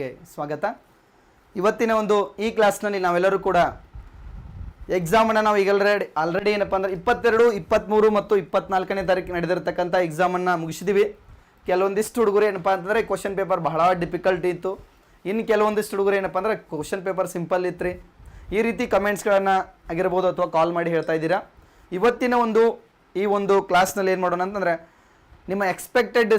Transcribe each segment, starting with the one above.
ಗೆ ಸ್ವಾಗತ. ಇವತ್ತಿನ ಒಂದು ಈ ಕ್ಲಾಸ್ನಲ್ಲಿ ನಾವೆಲ್ಲರೂ ಕೂಡ ಎಕ್ಸಾಮನ್ನು ನಾವು ಈಗ ಆಲ್ರೆಡಿ ಆಲ್ರೆಡಿ ಏನಪ್ಪ ಅಂದ್ರೆ ಇಪ್ಪತ್ತೆರಡು ಇಪ್ಪತ್ತ್ಮೂರು ಮತ್ತು ಇಪ್ಪತ್ನಾಲ್ಕನೇ ತಾರೀಕು ನಡೆದಿರ್ತಕ್ಕಂಥ ಎಕ್ಸಾಮನ್ನು ಮುಗಿಸಿದ್ದೀವಿ ಕೆಲವೊಂದಿಷ್ಟು ಹುಡುಗರು ಏನಪ್ಪ ಅಂತಂದರೆ ಕ್ವಶನ್ ಪೇಪರ್ ಬಹಳ ಡಿಫಿಕಲ್ಟಿ ಇತ್ತು. ಇನ್ನು ಕೆಲವೊಂದಿಷ್ಟು ಹುಡುಗರು ಏನಪ್ಪ ಅಂದರೆ ಕ್ವಶನ್ ಪೇಪರ್ ಸಿಂಪಲ್ ಇತ್ತು ಈ ರೀತಿ ಕಮೆಂಟ್ಸ್ಗಳನ್ನು ಆಗಿರ್ಬೋದು ಅಥವಾ ಕಾಲ್ ಮಾಡಿ ಹೇಳ್ತಾ ಇದ್ದೀರಾ. ಇವತ್ತಿನ ಒಂದು, ಈ ಒಂದು ಕ್ಲಾಸ್ನಲ್ಲಿ ಏನು ಮಾಡೋಣ ಅಂತಂದರೆ ನಿಮ್ಮ ಎಕ್ಸ್ಪೆಕ್ಟೆಡ್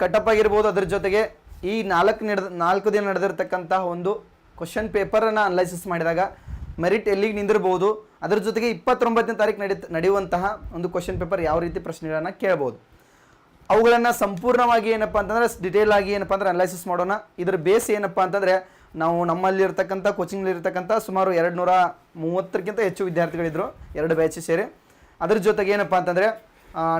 ಕಟಪ್ ಆಗಿರ್ಬೋದು ಅದ್ರ ಜೊತೆಗೆ ಈ ನಾಲ್ಕು ನಡೆದ ನಾಲ್ಕು ದಿನ ನಡೆದಿರ್ತಕ್ಕಂತಹ ಒಂದು ಕ್ವಶನ್ ಪೇಪರನ್ನು ಅನಲೈಸಿಸ್ ಮಾಡಿದಾಗ ಮೆರಿಟ್ ಎಲ್ಲಿಗೆ ನಿಂದಿರ್ಬೋದು ಅದರ ಜೊತೆಗೆ ಇಪ್ಪತ್ತೊಂಬತ್ತನೇ ತಾರೀಕು ನಡಿ ನಡೆಯುವಂತಹ ಒಂದು ಕ್ವಶನ್ ಪೇಪರ್ ಯಾವ ರೀತಿ ಪ್ರಶ್ನೆಗಳನ್ನು ಕೇಳ್ಬೋದು. ಅವುಗಳನ್ನು ಸಂಪೂರ್ಣವಾಗಿ ಏನಪ್ಪ ಅಂತಂದರೆ ಡಿಟೇಲ್ ಆಗಿ ಏನಪ್ಪ ಅಂದ್ರೆ ಅನಲೈಸಿಸ್ ಮಾಡೋಣ. ಇದರ ಬೇಸ್ ಏನಪ್ಪ ಅಂತಂದರೆ ನಾವು ನಮ್ಮಲ್ಲಿ ಇರ್ತಕ್ಕಂಥ ಕೋಚಿಂಗ್ಲಿ ಇರ್ತಕ್ಕಂಥ ಸುಮಾರು ಎರಡು ನೂರ ಮೂವತ್ತಕ್ಕಿಂತ ಹೆಚ್ಚು ವಿದ್ಯಾರ್ಥಿಗಳಿದ್ರು, ಎರಡು ಬ್ಯಾಚ್ ಸೇರಿ. ಅದ್ರ ಜೊತೆಗೆ ಏನಪ್ಪ ಅಂತಂದರೆ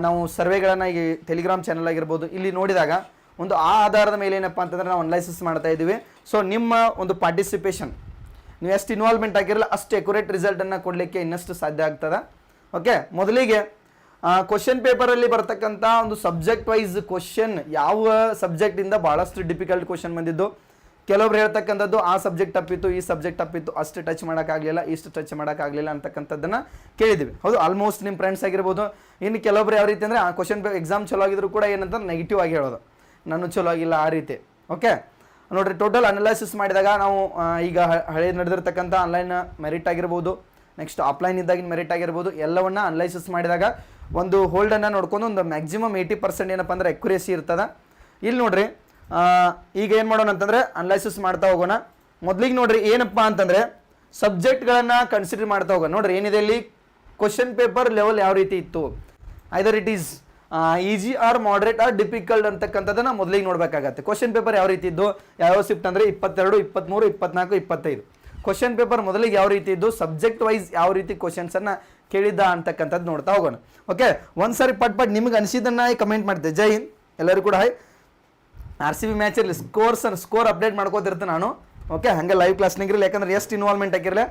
ನಾವು ಸರ್ವೆಗಳನ್ನು ಈ ಟೆಲಿಗ್ರಾಮ್ ಚಾನಲ್ ಆಗಿರ್ಬೋದು, ಇಲ್ಲಿ ನೋಡಿದಾಗ ಒಂದು ಆ ಆಧಾರದ ಮೇಲೆ ಏನಪ್ಪ ಅಂತಂದ್ರೆ ನಾವು ಅನಲೈಸಿಸ್ ಮಾಡ್ತಾ ಇದ್ದೀವಿ. ಸೊ ನಿಮ್ಮ ಒಂದು ಪಾರ್ಟಿಸಿಪೇಷನ್ ನೀವು ಎಷ್ಟು ಇನ್ವಾಲ್ವ್ಮೆಂಟ್ ಆಗಿರಲ್ಲ ಅಷ್ಟು ಎಕ್ಯುರೇಟ್ ರಿಸಲ್ಟನ್ನು ಕೊಡಲಿಕ್ಕೆ ಇನ್ನಷ್ಟು ಸಾಧ್ಯ ಆಗ್ತದೆ. ಓಕೆ ಮೊದಲಿಗೆ ಕ್ವಶನ್ ಪೇಪರಲ್ಲಿ ಬರ್ತಕ್ಕಂಥ ಒಂದು ಸಬ್ಜೆಕ್ಟ್ ವೈಸ್ ಕ್ವಶನ್ ಯಾವ ಸಬ್ಜೆಕ್ಟಿಂದ ಭಾಳಷ್ಟು ಡಿಫಿಕಲ್ಟ್ ಕ್ವಶನ್ ಬಂದಿದ್ದು. ಕೆಲವೊಬ್ರು ಹೇಳ್ತಕ್ಕಂಥದ್ದು ಆ ಸಬ್ಜೆಕ್ಟ್ ತಪ್ಪಿತ್ತು, ಈ ಸಬ್ಜೆಕ್ಟ್ ತಪ್ಪಿತ್ತು, ಅಷ್ಟು ಟಚ್ ಮಾಡೋಕ್ಕಾಗಲಿಲ್ಲ, ಇಷ್ಟು ಟಚ್ ಮಾಡೋಕ್ಕಾಗಲಿಲ್ಲ ಅಂತಕ್ಕಂಥದ್ದನ್ನು ಕೇಳಿದ್ವಿ ಹೌದು ಆಲ್ಮೋಸ್ಟ್ ನಿಮ್ಮ ಫ್ರೆಂಡ್ಸ್ ಆಗಿರ್ಬೋದು. ಇನ್ನು ಕೆಲವೊಬ್ರು ಯಾವ ರೀತಿ ಅಂದರೆ, ಆ ಕ್ವಶನ್ ಎಕ್ಸಾಮ್ ಚಲೋ ಆಗಿದ್ರು ಕೂಡ ಏನಂತ ನೆಗೆಟಿವ್ ಆಗಿ ಹೇಳೋದು. ನಾನು ಚಲೋ ಆಗಿಲ್ಲ ಆ ರೀತಿ. ಓಕೆ ನೋಡಿರಿ ಟೋಟಲ್ ಅನಲೈಸಿಸ್ ಮಾಡಿದಾಗ ನಾವು ಈಗ ಹಳೆ ನಡೆದಿರ್ತಕ್ಕಂಥ ಆನ್ಲೈನ್ ಮೆರಿಟ್ ಆಗಿರ್ಬೋದು ನೆಕ್ಸ್ಟ್ ಆಫ್ಲೈನ್ ಇದ್ದಾಗಿನ ಮೆರಿಟ್ ಆಗಿರ್ಬೋದು, ಎಲ್ಲವನ್ನ ಅನಲೈಸಿಸ್ ಮಾಡಿದಾಗ ಒಂದು ಹೋಲ್ಡನ್ನು ನೋಡ್ಕೊಂಡು ಒಂದು ಮ್ಯಾಕ್ಸಿಮಮ್ ಏಯ್ಟಿ ಪರ್ಸೆಂಟ್ ಏನಪ್ಪ ಅಂದ್ರೆ ಎಕ್ಯುರೇಸಿ ಇರ್ತದ. ಇಲ್ಲಿ ನೋಡ್ರಿ ಈಗ ಏನು ಮಾಡೋಣ ಅಂತಂದ್ರೆ ಅನಲೈಸಿಸ್ ಮಾಡ್ತಾ ಹೋಗೋಣ. ಮೊದಲಿಗೆ ನೋಡ್ರಿ, ಏನಪ್ಪ ಅಂತಂದ್ರೆ ಸಬ್ಜೆಕ್ಟ್ಗಳನ್ನು ಕನ್ಸಿಡರ್ ಮಾಡ್ತಾ ಹೋಗೋಣ. ನೋಡ್ರಿ, ಏನಿದೆ ಇಲ್ಲಿ? ಕ್ವಶನ್ ಪೇಪರ್ ಲೆವೆಲ್ ಯಾವ ರೀತಿ ಇತ್ತು? Either it is easy or moderate or difficult ಅಂತಕ್ಕಂಥದ್ದನ್ನ ಮೊದಲಿಗೆ ನೋಡಬೇಕಾಗತ್ತೆ. ಕ್ವಶನ್ ಪೇಪರ್ ಯಾವ ರೀತಿ ಇದ್ದು, ಯಾವ ಶಿಫ್ಟ್ ಅಂದರೆ ಇಪ್ಪತ್ತೆರಡು ಇಪ್ಪತ್ತ್ಮೂರು ಇಪ್ಪತ್ನಾಲ್ಕು, ಇಪ್ಪತ್ತೈದು. ಕ್ವಶನ್ ಪೇಪರ್ ಮೊದಲಿಗೆ ಯಾವ ರೀತಿ ಇದ್ದು ಸಬ್ಜೆಕ್ಟ್ ವೈಸ್ ಯಾವ ರೀತಿ ಕ್ವಶನ್ಸನ್ನು ಕೇಳಿದ್ದ ಅಂತಕ್ಕಂಥದ್ದು ನೋಡ್ತಾ ಹೋಗೋಣ. ಓಕೆ ಒಂದು ಸಾರಿ ಪಟ್ ಪಟ್ ನಿಮ್ಗೆ ಅನಿಸಿದ್ದನ್ನ ಕಮೆಂಟ್ ಮಾಡಿದೆ ಜೈ ಹಿಂದ್. ಎಲ್ಲರೂ ಕೂಡ ಹಾಯ್ ಆರ್ ಸಿ ಬಿ ಮ್ಯಾಚಲ್ಲಿ ಸ್ಕೋರ್ಸ್ ಸ್ಕೋರ್ ಅಪ್ಡೇಟ್ ಮಾಡ್ಕೋತಿರ್ತೀನಿ ನಾನು. ಓಕೆ ಹಂಗೆ ಲೈವ್ ಕ್ಲಾಸ್ನಾಗ ಇರಲಿ ಯಾಕಂದ್ರೆ ಎಷ್ಟು ಇನ್ವಾಲ್ವ್ಮೆಂಟ್ ಆಗಿರಲಿ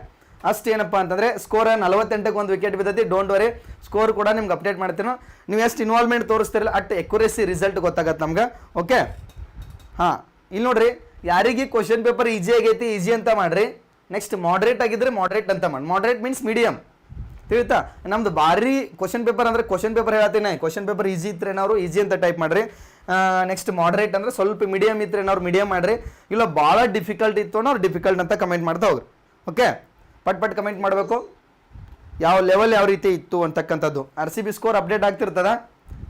ಅಷ್ಟು ಏನಪ್ಪ ಅಂತಂದರೆ ಸ್ಕೋರ್ ನಲವತ್ತೆಂಟಕ್ಕೆ ಒಂದು ವಿಕೆಟ್ ಬಿದ್ದೈತಿ. ಡೋಂಟ್ ವರಿ ಸ್ಕೋರ್ ಕೂಡ ನಿಮ್ಗೆ ಅಪ್ಡೇಟ್ ಮಾಡ್ತೀನೋ. ನೀವು ಎಷ್ಟು ಇನ್ವಾಲ್ವ್ಮೆಂಟ್ ತೋರಿಸ್ತಿರಲ್ಲ ಅಟ್ ಎಕ್ಯುರೇಸಿ ರಿಸಲ್ಟ್ ಗೊತ್ತಾಗತ್ತೆ ನಮ್ಗೆ. ಓಕೆ ಹಾಂ, ಇಲ್ಲಿ ನೋಡ್ರಿ, ಯಾರಿಗೆ ಕ್ವಶನ್ ಪೇಪರ್ ಈಜಿ ಆಗೈತಿ ಈಜಿ ಅಂತ ಮಾಡ್ರಿ. ನೆಕ್ಸ್ಟ್ ಮಾಡ್ರೇಟ್ ಆಗಿದ್ರೆ ಮಾಡ್ರೇಟ್ ಅಂತ ಮಾಡಿ. ಮಾಡ್ರೇಟ್ ಮೀನ್ಸ್ ಮೀಡಿಯಮ್ ತಿಳಿತಾ? ನಮ್ದು ಭಾರಿ ಕ್ವಶನ್ ಪೇಪರ್ ಅಂದರೆ ಕ್ವಶನ್ ಪೇಪರ್ ಹೇಳ್ತೀನಿ ಕ್ವಶನ್ ಪೇಪರ್ ಈಜಿ ಇದ್ರೆ ಏನಾದ್ರು ಈಜಿ ಅಂತ ಟೈಪ್ ಮಾಡ್ರಿ. ನೆಕ್ಸ್ಟ್ ಮಾಡ್ರೇಟ್ ಅಂದ್ರೆ ಸ್ವಲ್ಪ ಮೀಡಿಯಮ್ ಇದ್ರೆ ಏನಾದ್ರು ಮೀಡಿಯಮ್ ಮಾಡ್ರಿ. ಇಲ್ಲ ಭಾಳ ಡಿಫಿಕಲ್ಟ್ ಇತ್ತು ಅವ್ರು ಡಿಫಿಕಲ್ಟ್ ಅಂತ ಕಮೆಂಟ್ ಮಾಡ್ತಾ ಹೋಗ್ರಿ. ಓಕೆ ಪಟ್ ಪಟ್ ಕಮೆಂಟ್ ಮಾಡಬೇಕು. ಯಾವ ಲೆವೆಲ್ ಯಾವ ರೀತಿ ಇತ್ತು ಅಂತಕ್ಕಂಥದ್ದು. R C B score update ಆಗ್ತಿರ್ತದ?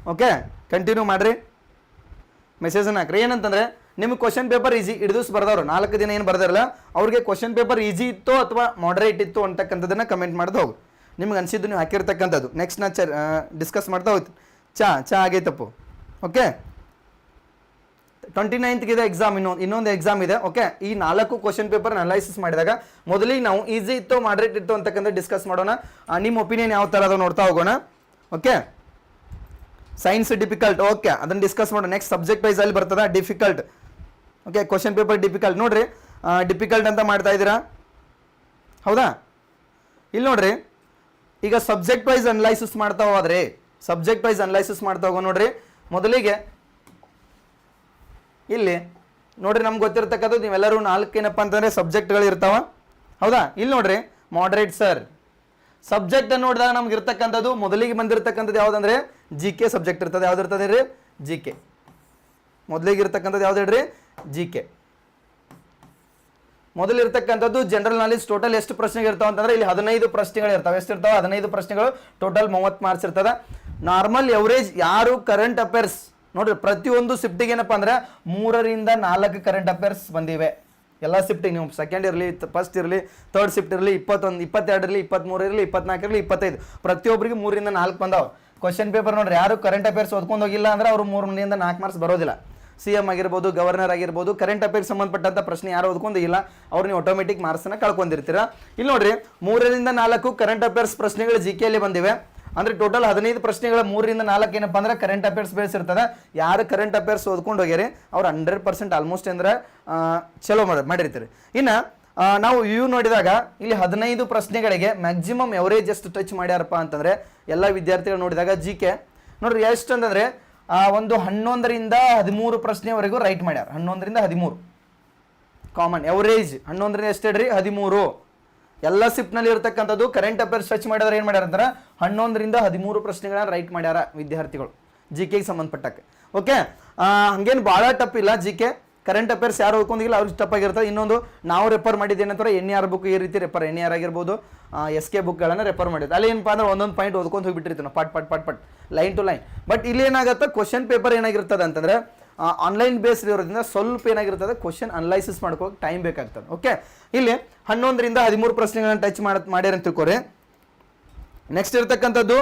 Okay continue ಮಾಡಿರಿ. ಮೆಸೇಜನ್ನು ಹಾಕ್ರಿ. ಏನಂತಂದ್ರೆ, ನಿಮ್ಗೆ ಕ್ವಶನ್ ಪೇಪರ್ ಈಜಿ ಹಿಡಿದು ಬರ್ದವ್ರು. ನಾಲ್ಕು ದಿನ ಏನು ಬರ್ದಾರಲ್ಲ, ಅವ್ರಿಗೆ ಕ್ವಶನ್ ಪೇಪರ್ ಈಸಿ ಇತ್ತು ಅಥವಾ ಮಾಡ್ರೇಟ್ ಇತ್ತು ಅಂತಕ್ಕಂಥದ್ದನ್ನು ಕಮೆಂಟ್ ಮಾಡ್ತಾ ಹೋಗು. ನಿಮ್ಗೆ ಅನಿಸಿದ್ದು ನೀವು ಹಾಕಿರ್ತಕ್ಕಂಥದ್ದು. ನೆಕ್ಸ್ಟ್ ನಾ ಚರ್ ಡಿಸ್ಕಸ್ ಮಾಡ್ತಾ ಹೋಗ್ತೀನಿ. ಚಾ ಚಾ ಆಗೈತಪ್ಪು. ಓಕೆ ಟ್ವೆಂಟಿ ಇದೆ ಎಕ್ಸಾಮ್ ಇನ್ನೊಂದು ಇನ್ನೊಂದು ಎಕ್ಸಾಮ್ ಇದೆ ಓಕೆ ಈ ನಾಲ್ಕು ಕ್ವಶನ್ ಪೇಪರ್ ಅನಲೈಸಿಸ್ ಮಾಡಿದಾಗ ಮೊದಲಿಗೆ ನಾವು ಈಸಿ ಇತ್ತು ಮಾಡ್ರೇಟ್ ಇತ್ತು ಅಂತಕ್ಕಂಥ ಡಿಸ್ಕಸ್ ಮಾಡೋಣ. ನಿಮ್ಮ ಒಪಿನಿಯನ್ ಯಾವ ಥರ ಅದ ನೋಡ್ತಾ ಹೋಗೋಣ ಓಕೆ ಸೈನ್ಸ್ ಡಿಫಿಕಲ್ಟ್ ಓಕೆ ಅದನ್ನು ಡಿಸ್ಕಸ್ ಮಾಡೋಣ. ನೆಕ್ಸ್ಟ್ ಸಬ್ಜೆಕ್ಟ್ ವೈಸ್ ಅಲ್ಲಿ ಬರ್ತದ difficult okay question paper difficult ನೋಡ್ರಿ ಡಿಫಿಕಲ್ಟ್ ಅಂತ ಮಾಡ್ತಾ ಇದ್ದೀರಾ? ಹೌದಾ? ಇಲ್ಲಿ ನೋಡ್ರಿ, ಈಗ ಸಬ್ಜೆಕ್ಟ್ ವೈಸ್ ಅನಲೈಸಿಸ್ ಮಾಡ್ತಾ ಹೋದ್ರೆ ಸಬ್ಜೆಕ್ಟ್ ವೈಸ್ ಅನಲೈಸಿಸ್ ಮಾಡ್ತಾ ಹೋಗೋ ನೋಡ್ರಿ, ಮೊದಲಿಗೆ ಇಲ್ಲಿ ನೋಡ್ರಿ ನಮ್ಗೆ ಗೊತ್ತಿರ್ತಕ್ಕಂಥದ್ದು ನೀವೆಲ್ಲರೂ ನಾಲ್ಕು ಏನಪ್ಪ ಅಂತಂದ್ರೆ ಸಬ್ಜೆಕ್ಟ್ಗಳು ಇರ್ತಾವ. ಹೌದಾ? ಇಲ್ಲಿ ನೋಡ್ರಿ ಮಾಡ್ರೇಟ್ ಸರ್ ಸಬ್ಜೆಕ್ಟ್ ನೋಡಿದಾಗ ನಮ್ಗೆ ಇರ್ತಕ್ಕಂಥದ್ದು ಮೊದಲಿಗೆ ಬಂದಿರತಕ್ಕಂಥದ್ದು ಯಾವುದಂದ್ರೆ ಜಿ ಕೆ ಸಬ್ಜೆಕ್ಟ್ ಇರ್ತದೆ. ಯಾವ್ದು ಇರ್ತದೆ ರೀ ಜಿ ಕೆ ಮೊದಲಿಗೆ ಇರ್ತಕ್ಕಂಥದ್ದು ಯಾವ್ದು ಹೇಳ್ರಿ? ಜಿ ಕೆ ಮೊದಲಿರ್ತಕ್ಕಂಥದ್ದು ಜನರಲ್ ನಾಲೆಜ್ ಟೋಟಲ್ ಎಷ್ಟು ಪ್ರಶ್ನೆಗಳು ಇರ್ತಾವ ಅಂತಂದ್ರೆ ಇಲ್ಲಿ ಹದಿನೈದು ಪ್ರಶ್ನೆಗಳು ಇರ್ತಾವೆ. ಎಷ್ಟು ಇರ್ತಾವೆ? ಹದಿನೈದು ಪ್ರಶ್ನೆಗಳು. ಟೋಟಲ್ ಮೂವತ್ತು ಮಾರ್ಕ್ಸ್ ಇರ್ತದೆ. ನಾರ್ಮಲ್ ಎವರೇಜ್ ಯಾರು ಕರೆಂಟ್ ಅಫೇರ್ಸ್ ನೋಡ್ರಿ, ಪ್ರತಿಯೊಂದು ಶಿಫ್ಟಿಗೆ ಏನಪ್ಪ ಅಂದ್ರೆ ಮೂರರಿಂದ ನಾಲ್ಕು ಕರೆಂಟ್ ಅಫೇರ್ಸ್ ಬಂದಿವೆ. ಎಲ್ಲ ಶಿಫ್ಟಿಗೆ ನೀವು ಸೆಕೆಂಡ್ ಇರಲಿ ಫಸ್ಟ್ ಇರಲಿ ತರ್ಡ್ ಶಿಫ್ಟ್ ಇರಲಿ, ಇಪ್ಪತ್ತೊಂದು, ಇಪ್ಪತ್ತೆರಡು ಇರಲಿ ಇಪ್ಪತ್ತ್ಮೂರು ಇರಲಿ, ಇಪ್ಪತ್ನಾಲ್ಕು ಇರಲಿ, ಇಪ್ಪತ್ತೈದು. ಪ್ರತಿಯೊಬ್ಬರಿಗೆ ಮೂರಿಂದ ನಾಲ್ಕು ಬಂದಾವ. ಕ್ವಶನ್ ಪೇಪರ್ ನೋಡ್ರಿ, ಯಾರು ಕರೆಂಟ್ ಅಫೇರ್ಸ್ ಓದ್ಕೊಂಡು ಹೋಗಿಲ್ಲ ಅಂದ್ರೆ ಅವರು ಮೂರರಿಂದ ನಾಲ್ಕು ಮಾರ್ಕ್ಸ್ ಬರೋದಿಲ್ಲ. ಸಿ ಎಂ ಆಗಿರ್ಬೋದು ಗವರ್ನರ್ ಆಗಿರ್ಬೋದು ಕರೆಂಟ್ ಅಫೇರ್ಸ್ ಸಂಬಂಧಪಟ್ಟಂತ ಪ್ರಶ್ನೆ ಯಾರು ಓದ್ಕೊಂಡಿಲ್ಲ ಅವ್ರು ನೀವು ಆಟೋಮೆಟಿಕ್ ಮಾರ್ಕ್ಸನ್ನ ಕಳ್ಕೊಂಡಿರ್ತೀರಾ. ಇಲ್ಲಿ ನೋಡ್ರಿ, ಮೂರರಿಂದ ನಾಲ್ಕು ಕರೆಂಟ್ ಅಫೇರ್ಸ್ ಪ್ರಶ್ನೆಗಳು ಜಿ ಕೆಯಲ್ಲಿ ಬಂದಿವೆ. ಅಂದ್ರೆ ಟೋಟಲ್ ಹದಿನೈದು ಪ್ರಶ್ನೆಗಳ ಮೂರರಿಂದ ನಾಲ್ಕು ಏನಪ್ಪ ಅಂದ್ರೆ ಕರೆಂಟ್ ಅಫೇರ್ಸ್ ಬೇಸ್ ಇರ್ತದೆ. ಯಾರು ಕರೆಂಟ್ ಅಫೇರ್ಸ್ ಓದ್ಕೊಂಡು ಹೋಗ್ಯಾರಿ? ಅವ್ರು ಹಂಡ್ರೆಡ್ ಪರ್ಸೆಂಟ್ ಆಲ್ಮೋಸ್ಟ್ ಅಂದ್ರೆ ಚಲೋ ಮಾಡಿ, ಮಾಡಿರ್ತೀರಿ. ಇನ್ನು ನಾವು ಇವು ನೋಡಿದಾಗ ಇಲ್ಲಿ ಹದಿನೈದು ಪ್ರಶ್ನೆಗಳಿಗೆ ಮ್ಯಾಕ್ಸಿಮಮ್ ಎವರೇಜ್ ಎಷ್ಟು ಟಚ್ ಮಾಡ್ಯಾರಪ್ಪ ಅಂತಂದ್ರೆ, ಎಲ್ಲ ವಿದ್ಯಾರ್ಥಿಗಳು ನೋಡಿದಾಗ ಜಿ ಕೆ ನೋಡ್ರಿ, ಎಷ್ಟು ಅಂತಂದ್ರೆ ಒಂದು ಹನ್ನೊಂದರಿಂದ ಹದಿಮೂರು ಪ್ರಶ್ನೆವರೆಗೂ ರೈಟ್ ಮಾಡ್ಯಾರ. ಹನ್ನೊಂದರಿಂದ ಹದಿಮೂರು. ಕಾಮನ್ ಎವರೇಜ್ ಹನ್ನೊಂದರಿಂದ ಎಷ್ಟು ಹೇಳ್ರಿ? ಹದಿಮೂರು. ಎಲ್ಲ ಸಿಪ್ನಲ್ಲಿ ಇರತಕ್ಕಂಥದ್ದು ಕರೆಂಟ್ ಅಫೇರ್ಸ್ ಟಚ್ ಮಾಡಿದ್ರೆ ಏನು ಮಾಡ್ಯಾರ ಅಂದ್ರೆ ಹನ್ನೊಂದರಿಂದ ಹದಿಮೂರು ಪ್ರಶ್ನೆಗಳನ್ನ ರೈಟ್ ಮಾಡ್ಯಾರ ವಿದ್ಯಾರ್ಥಿಗಳು ಜಿ ಕೆಗೆ ಸಂಬಂಧಪಟ್ಟಕ್ಕೆ. ಓಕೆ ಹಂಗೇನು ಭಾಳ ಟಪ್ ಇಲ್ಲ ಜಿ ಕೆ ಕರೆಂಟ್ ಅಫೇರ್ಸ್ ಯಾರು ಓದ್ಕೊಂಡಿಲ್ಲ, ಅವ್ರಿಗೆ ಟಪ್ ಆಗಿರ್ತದೆ. ಇನ್ನೊಂದು, ನಾವು ರೆಫರ್ ಮಾಡಿದ್ದು ಏನಂತಾರೆ ಎನ್ ಆರ್ ಬುಕ್ ಈ ರೀತಿ ರೆಫರ್ ಎನ್ ಆರ್ ಆಗಿರ್ಬೋದು ಎಸ್ ಕೆ ಬುಕ್ಗಳನ್ನು ರೆಫರ್ ಮಾಡಿದ್ದು. ಅಲ್ಲಿ ಏನಪ್ಪ ಅಂದ್ರೆ ಒಂದೊಂದು ಪಾಯಿಂಟ್ ಓದ್ಕೊಂಡು ಹೋಗಿಬಿಟ್ಟಿರ್ತೀವಿ ನಾವು, ಪಟ್ ಪಟ್ ಪಟ್ ಪಟ್ ಲೈನ್ ಟು ಲೈನ್ ಬಟ್ ಇಲ್ಲಿ ಏನಾಗುತ್ತೆ? ಕ್ವಶನ್ ಪೇಪರ್ ಏನಾಗಿರ್ತದೆ ಅಂತಂದ್ರೆ ಆನ್ಲೈನ್ ಬೇಸ್ಡ್ ಇರೋದ್ರಿಂದ ಸ್ವಲ್ಪ ಏನಾಗಿರ್ತದೆ? ಕ್ವಶನ್ ಅನಲೈಸಿಸ್ ಮಾಡ್ಕೋಕೆ ಟೈಮ್ ಬೇಕಾಗ್ತದೆ. ಓಕೆ ಇಲ್ಲಿ ಹನ್ನೊಂದರಿಂದ ಹದಿಮೂರು ಪ್ರಶ್ನೆಗಳನ್ನ ಟಚ್ ಮಾಡ, ಮಾಡ್ಯಾರ ಅಂತ ತಿಳ್ಕೊರಿ. ನೆಕ್ಸ್ಟ್ ಇರ್ತಕ್ಕಂಥದ್ದು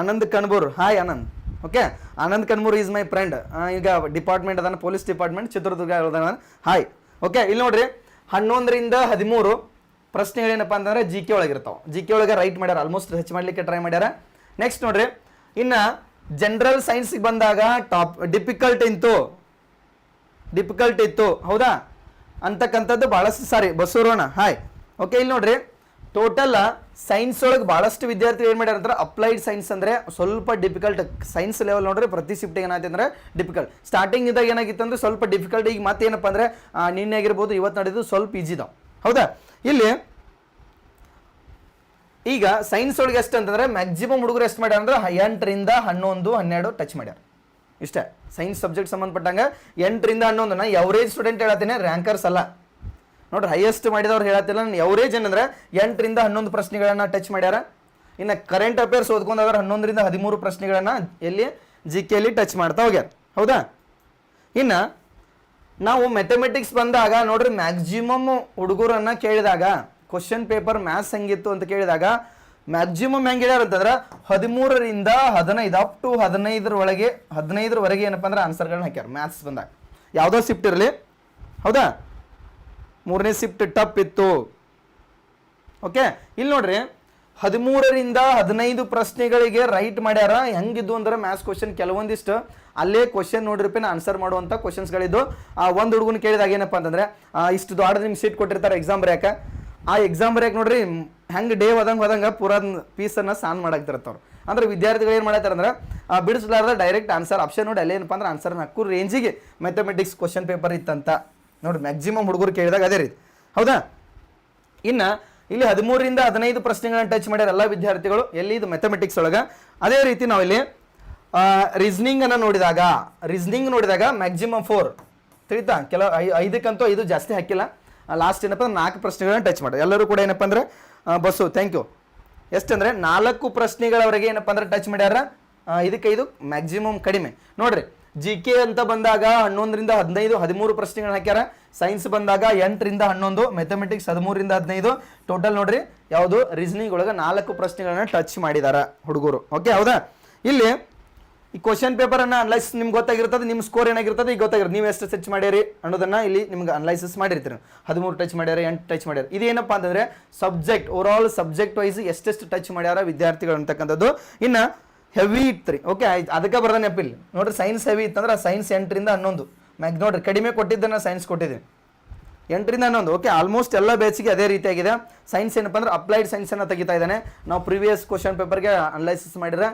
Anand Kanbur. Hi Anand. Okay Anand Kanbur is my friend ಈಗ ಡಿಪಾರ್ಟ್ಮೆಂಟ್ ಅದಾನ police department Chitradurga hi okay ಇಲ್ಲಿ ನೋಡ್ರಿ. ಹನ್ನೊಂದರಿಂದ ಹದಿಮೂರು ಪ್ರಶ್ನೆಗಳೇನಪ್ಪ ಅಂತಂದ್ರೆ ಜಿ ಕೆ ಒಳಗಿರ್ತಾವೆ ಜಿ ಕೆ ಒಳಗೆ ರೈಟ್ ಮಾಡ್ಯಾರ. ಆಲ್ಮೋಸ್ಟ್ ಹೆಚ್ಚು ಮಾಡ್ಲಿಕ್ಕೆ ಟ್ರೈ ಮಾಡ್ಯಾರ. ನೆಕ್ಸ್ಟ್ ನೋಡ್ರಿ. ಇನ್ನು ಜನರಲ್ ಸೈನ್ಸ್ಗೆ ಬಂದಾಗ ಟಾಪ್ ಡಿಫಿಕಲ್ಟ್ ಇತ್ತು. ಡಿಫಿಕಲ್ಟ್ ಇತ್ತು. ಹೌದಾ? ಅಂತಕ್ಕಂಥದ್ದು ಭಾಳಷ್ಟು ಸಾರಿ. ಬಸವರೋಣ ಹಾಯ್ ಓಕೆ ಇಲ್ಲಿ ನೋಡ್ರಿ. ಟೋಟಲ್ ಸೈನ್ಸ್ ಒಳಗೆ ಭಾಳಷ್ಟು ವಿದ್ಯಾರ್ಥಿಗಳು ಏನು ಮಾಡ್ಯಾರ ಅಂದ್ರೆ ಅಪ್ಲೈಡ್ ಸೈನ್ಸ್ ಅಂದರೆ ಸ್ವಲ್ಪ ಡಿಫಿಕಲ್ಟ್ ಸೈನ್ಸ್ ಲೆವೆಲ್ ನೋಡ್ರಿ ಪ್ರತಿ ಶಿಫ್ಟಿಗೆ ಏನಾಯ್ತು ಅಂದ್ರೆ ಡಿಫಿಕಲ್ಟ್ ಸ್ಟಾರ್ಟಿಂಗ್ ಇದ್ದಾಗ ಏನಾಗಿತ್ತು ಅಂದ್ರೆ ಸ್ವಲ್ಪ ಡಿಫಿಕಲ್ಟ್ ಈಗ ಮತ್ತೇನಪ್ಪ ಅಂದ್ರೆ ಆ, ನಿನ್ನೆ ಆಗಿರ್ಬೋದು ಇವತ್ತು ನಡೆದು ಸ್ವಲ್ಪ ಈಜಿ ಇದಾವೆ. ಹೌದಾ? ಇಲ್ಲಿ ಈಗ ಸೈನ್ಸ್ ಒಳಗೆ ಎಷ್ಟು ಅಂತಂದ್ರೆ ಮ್ಯಾಕ್ಸಿಮಮ್ ಹುಡುಗರು ಎಷ್ಟು ಮಾಡ್ಯಾರ ಅಂದ್ರೆ ಎಂಟರಿಂದ ಹನ್ನೊಂದು, ಹನ್ನೆರಡು ಟಚ್ ಮಾಡ್ಯಾರ. ಇಷ್ಟೇ. ಸೈನ್ಸ್ ಸಬ್ಜೆಕ್ಟ್ ಸಂಬಂಧಪಟ್ಟಂಗೆ ಎಂಟರಿಂದ ಹನ್ನೊಂದು ನಾ ಎವರೇಜ್ ಸ್ಟೂಡೆಂಟ್ ಹೇಳತ್ತೇನೆ ರ್ಯಾಂಕರ್ಸ್ ಅಲ್ಲ. ನೋಡ್ರಿ ಹೈಯೆಸ್ಟ್ ಮಾಡಿದವ್ರು ಹೇಳತ್ತಿಲ್ಲ, ನಾನು ಎವರೇಜ್ ಏನಂದ್ರೆ ಎಂಟರಿಂದ ಹನ್ನೊಂದು ಪ್ರಶ್ನೆಗಳನ್ನ ಟಚ್ ಮಾಡ್ಯಾರ. ಇನ್ನು ಕರೆಂಟ್ ಅಫೇರ್ಸ್ ಓದ್ಕೊಂಡಾಗ ಹನ್ನೊಂದರಿಂದ ಹದಿಮೂರು ಪ್ರಶ್ನೆಗಳನ್ನ ಎಲ್ಲಿ ಜಿ ಕೆಯಲ್ಲಿ ಟಚ್ ಮಾಡ್ತಾ ಹೋಗ್ಯಾರ. ಹೌದಾ? ಇನ್ನು ನಾವು ಮೆಥಮೆಟಿಕ್ಸ್ ಬಂದಾಗ ನೋಡ್ರಿ ಮ್ಯಾಕ್ಸಿಮಮ್ ಹುಡುಗರನ್ನು ಕೇಳಿದಾಗ ಕ್ವಶನ್ ಪೇಪರ್ ಮ್ಯಾಥ್ಸ್ ಹೆಂಗಿತ್ತು ಅಂತ ಕೇಳಿದಾಗ ಮ್ಯಾಕ್ಸಿಮಮ್ ಹೆಂಗೆ ಹೇಳ್ಯಾರ ಅಂತಂದ್ರೆ ಹದಿಮೂರರಿಂದ ಹದಿನೈದು ಅಪ್ ಟು ಹದಿನೈದರ ಒಳಗೆ ಹದಿನೈದರವರೆಗೆ ಏನಪ್ಪ ಅಂದ್ರೆ ಆನ್ಸರ್ಗಳನ್ನ ಹಾಕ್ಯಾರ ಮ್ಯಾಥ್ಸ್ ಬಂದಾಗ. ಯಾವುದೋ ಶಿಫ್ಟ್ ಇರಲಿ. ಹೌದಾ? ಮೂರನೇ ಶಿಫ್ಟ್ ಟಪ್ ಇತ್ತು. ಓಕೆ ಇಲ್ಲಿ ನೋಡ್ರಿ ಹದಿಮೂರರಿಂದ ಹದಿನೈದು ಪ್ರಶ್ನೆಗಳಿಗೆ ರೈಟ್ ಮಾಡ್ಯಾರ ಹೆಂಗಿದ್ದು ಅಂದ್ರೆ ಮ್ಯಾಥ್ಸ್ ಕ್ವಶನ್ ಕೆಲವೊಂದಿಷ್ಟು. ಅಲ್ಲೇ ಕ್ವಶನ್ ನೋಡಿರ್ಪೇನೆ ಆನ್ಸರ್ ಮಾಡುವಂಥ ಆ ಒಂದು ಹುಡುಗನ ಕೇಳಿದಾಗ ಏನಪ್ಪ ಅಂತಂದ್ರೆ ಆ, ಇಷ್ಟು ದೊಡ್ಡ ನಿಮ್ಗೆ ಸೀಟ್ ಕೊಟ್ಟಿರ್ತಾರೆ ಎಕ್ಸಾಮ್ ಬರೆಯಕ ಆ ಎಕ್ಸಾಮ್ ಬರೆಯಕ್ಕೆ ನೋಡ್ರಿ ಹೆಂಗೆ ಡೇ ಹೋದಂಗೆ ಹೋದಂಗೆ ಪೂರಾ ಪೀಸನ್ನು ಸಾನ್ ಮಾಡಾಕ್ತಿರ್ತಾರೆ ಅಂದ್ರೆ ವಿದ್ಯಾರ್ಥಿಗಳು ಏನು ಮಾಡ್ತಾರೆ ಅಂದ್ರೆ ಬಿಡಿಸ್ಲಾರ್ದ ಡೈರೆಕ್ಟ್ ಆನ್ಸರ್ ಆಪ್ಷನ್ ನೋಡಿ ಅಲ್ಲಿ ಏನಪ್ಪ ಅಂದ್ರೆ ಆನ್ಸರ್ ಹಾಕು ರೇಂಜಿಗೆ ಮ್ಯಾಥಮೆಟಿಕ್ಸ್ ಕ್ವಶನ್ ಪೇಪರ್ ಇತ್ತಂತ. ನೋಡಿ ಮ್ಯಾಕ್ಸಿಮಮ್ ಹುಡುಗರು ಕೇಳಿದಾಗ ಅದೇ ರೀತಿ ಹೌದಾ? ಇನ್ನು ಇಲ್ಲಿ ಹದಿಮೂರರಿಂದ ಹದಿನೈದು ಪ್ರಶ್ನೆಗಳನ್ನು ಟಚ್ ಮಾಡ್ಯಾರ ಎಲ್ಲ ವಿದ್ಯಾರ್ಥಿಗಳು, ಎಲ್ಲಿ ಇದು ಮ್ಯಾಥಮೆಟಿಕ್ಸ್ ಒಳಗೆ? ಅದೇ ರೀತಿ ನಾವು ಇಲ್ಲಿ ರೀಸ್ನಿಂಗನ್ನು ನೋಡಿದಾಗ ರೀಸ್ನಿಂಗ್ ನೋಡಿದಾಗ ಮ್ಯಾಕ್ಸಿಮಮ್ ಫೋರ್ ತಿಳಿತಾ? ಕೆಲವು ಐದಕ್ಕಂತೂ ಐದು ಜಾಸ್ತಿ ಹಾಕಿಲ್ಲ. ಲಾಸ್ಟ್ ಏನಪ್ಪ ಅಂದ್ರೆ ನಾಲ್ಕು ಪ್ರಶ್ನೆಗಳನ್ನ ಟಚ್ ಮಾಡಿ. ಎಲ್ಲರೂ ಕೂಡ ಏನಪ್ಪ ಅಂದ್ರೆ ಬಸ್ಸು ಥ್ಯಾಂಕ್ ಯು ಎಷ್ಟು ಅಂದ್ರೆ ನಾಲ್ಕು ಪ್ರಶ್ನೆಗಳವರೆಗೆ ಏನಪ್ಪ ಅಂದ್ರೆ ಟಚ್ ಮಾಡ್ಯಾರ? ಇದಕ್ಕೆ ಇದು ಮ್ಯಾಕ್ಸಿಮಮ್ ಕಡಿಮೆ. ನೋಡ್ರಿ ಜಿ ಕೆ ಅಂತ ಬಂದಾಗ ಹನ್ನೊಂದರಿಂದ ಹದಿನೈದು, ಹದಿಮೂರು ಪ್ರಶ್ನೆಗಳನ್ನ ಹಾಕ್ಯಾರ. ಸೈನ್ಸ್ ಬಂದಾಗ ಎಂಟರಿಂದ ಹನ್ನೊಂದು ಮೆಥಮೆಟಿಕ್ಸ್ ಹದಿಮೂರಿಂದ ಹದಿನೈದು. ಟೋಟಲ್ ನೋಡ್ರಿ, ಯಾವುದು ರೀಸನಿಂಗ್ ಒಳಗೆ ನಾಲ್ಕು ಪ್ರಶ್ನೆಗಳನ್ನ ಟಚ್ ಮಾಡಿದಾರ ಹುಡುಗರು. ಓಕೆ ಹೌದಾ? ಇಲ್ಲಿ ಈ ಕ್ವಶನ್ ಪೇಪರನ್ನು ಅನಲೈಸ್ ನಿಮ್ಗೆ ಗೊತ್ತಾಗಿರ್ತದೆ ನಿಮ್ಮ ಸ್ಕೋರ್ ಏನಾಗಿರ್ತದೆ, ಈಗ ಗೊತ್ತಾಗಿರುತ್ತೆ ನೀವು ಎಷ್ಟು ಟಚ್ ಮಾಡ್ಯಾರಿ ಅನ್ನೋದನ್ನ ಇಲ್ಲಿ ನಿಮ್ಗೆ ಅನಲೈಸಿಸ್ ಮಾಡಿರ್ತೀರಿ ಹದಿಮೂರು ಟಚ್ ಮಾಡ್ಯಾರ, ಎಂಟು ಟಚ್ ಮಾಡ್ಯಾರ. ಇದೇನಪ್ಪ ಅಂತಂದ್ರೆ subject overall subject wise ಎಷ್ಟೆಷ್ಟು ಟಚ್ ಮಾಡ್ಯಾರ ವಿದ್ಯಾರ್ಥಿಗಳು ಅಂತಕ್ಕಂಥದ್ದು. ಇನ್ನು ಹೆವಿ ಇತ್ತು ರೀ ಓಕೆ ಆಯ್ತು. ಅದಕ್ಕೆ ಅಪ್ಪ ಇಲ್ಲಿ ನೋಡ್ರಿ ಸೈನ್ಸ್ ಹೆವಿ ಇತ್ತಂದ್ರೆ ಸೈನ್ಸ್ ಎಂಟರಿಂದ ಹನ್ನೊಂದು. ಮ್ಯಾಕ್ ನೋಡ್ರಿ, ಕಡಿಮೆ ಕೊಟ್ಟಿದ್ದನ್ನ ಸೈನ್ಸ್ ಕೊಟ್ಟಿದ್ದೀನಿ ಎಂಟರಿಂದ ಹನ್ನೊಂದು. ಓಕೆ ಆಲ್ಮೋಸ್ಟ್ ಎಲ್ಲ ಬೇಸಿಗೆ ಅದೇ ರೀತಿಯಾಗಿದೆ. ಸೈನ್ಸ್ ಏನಪ್ಪ ಅಂದ್ರೆ ಅಪ್ಲೈಡ್ ಸೈನ್ಸನ್ನು ತೆಗಿತಾ ಇದ್ದಾನೆ. ನಾವು ಪ್ರಿವಿಯಸ್ ಕ್ವಶನ್ ಪೇಪರ್ಗೆ ಅನಲೈಸಿಸ್ ಮಾಡಿದ್ರೆ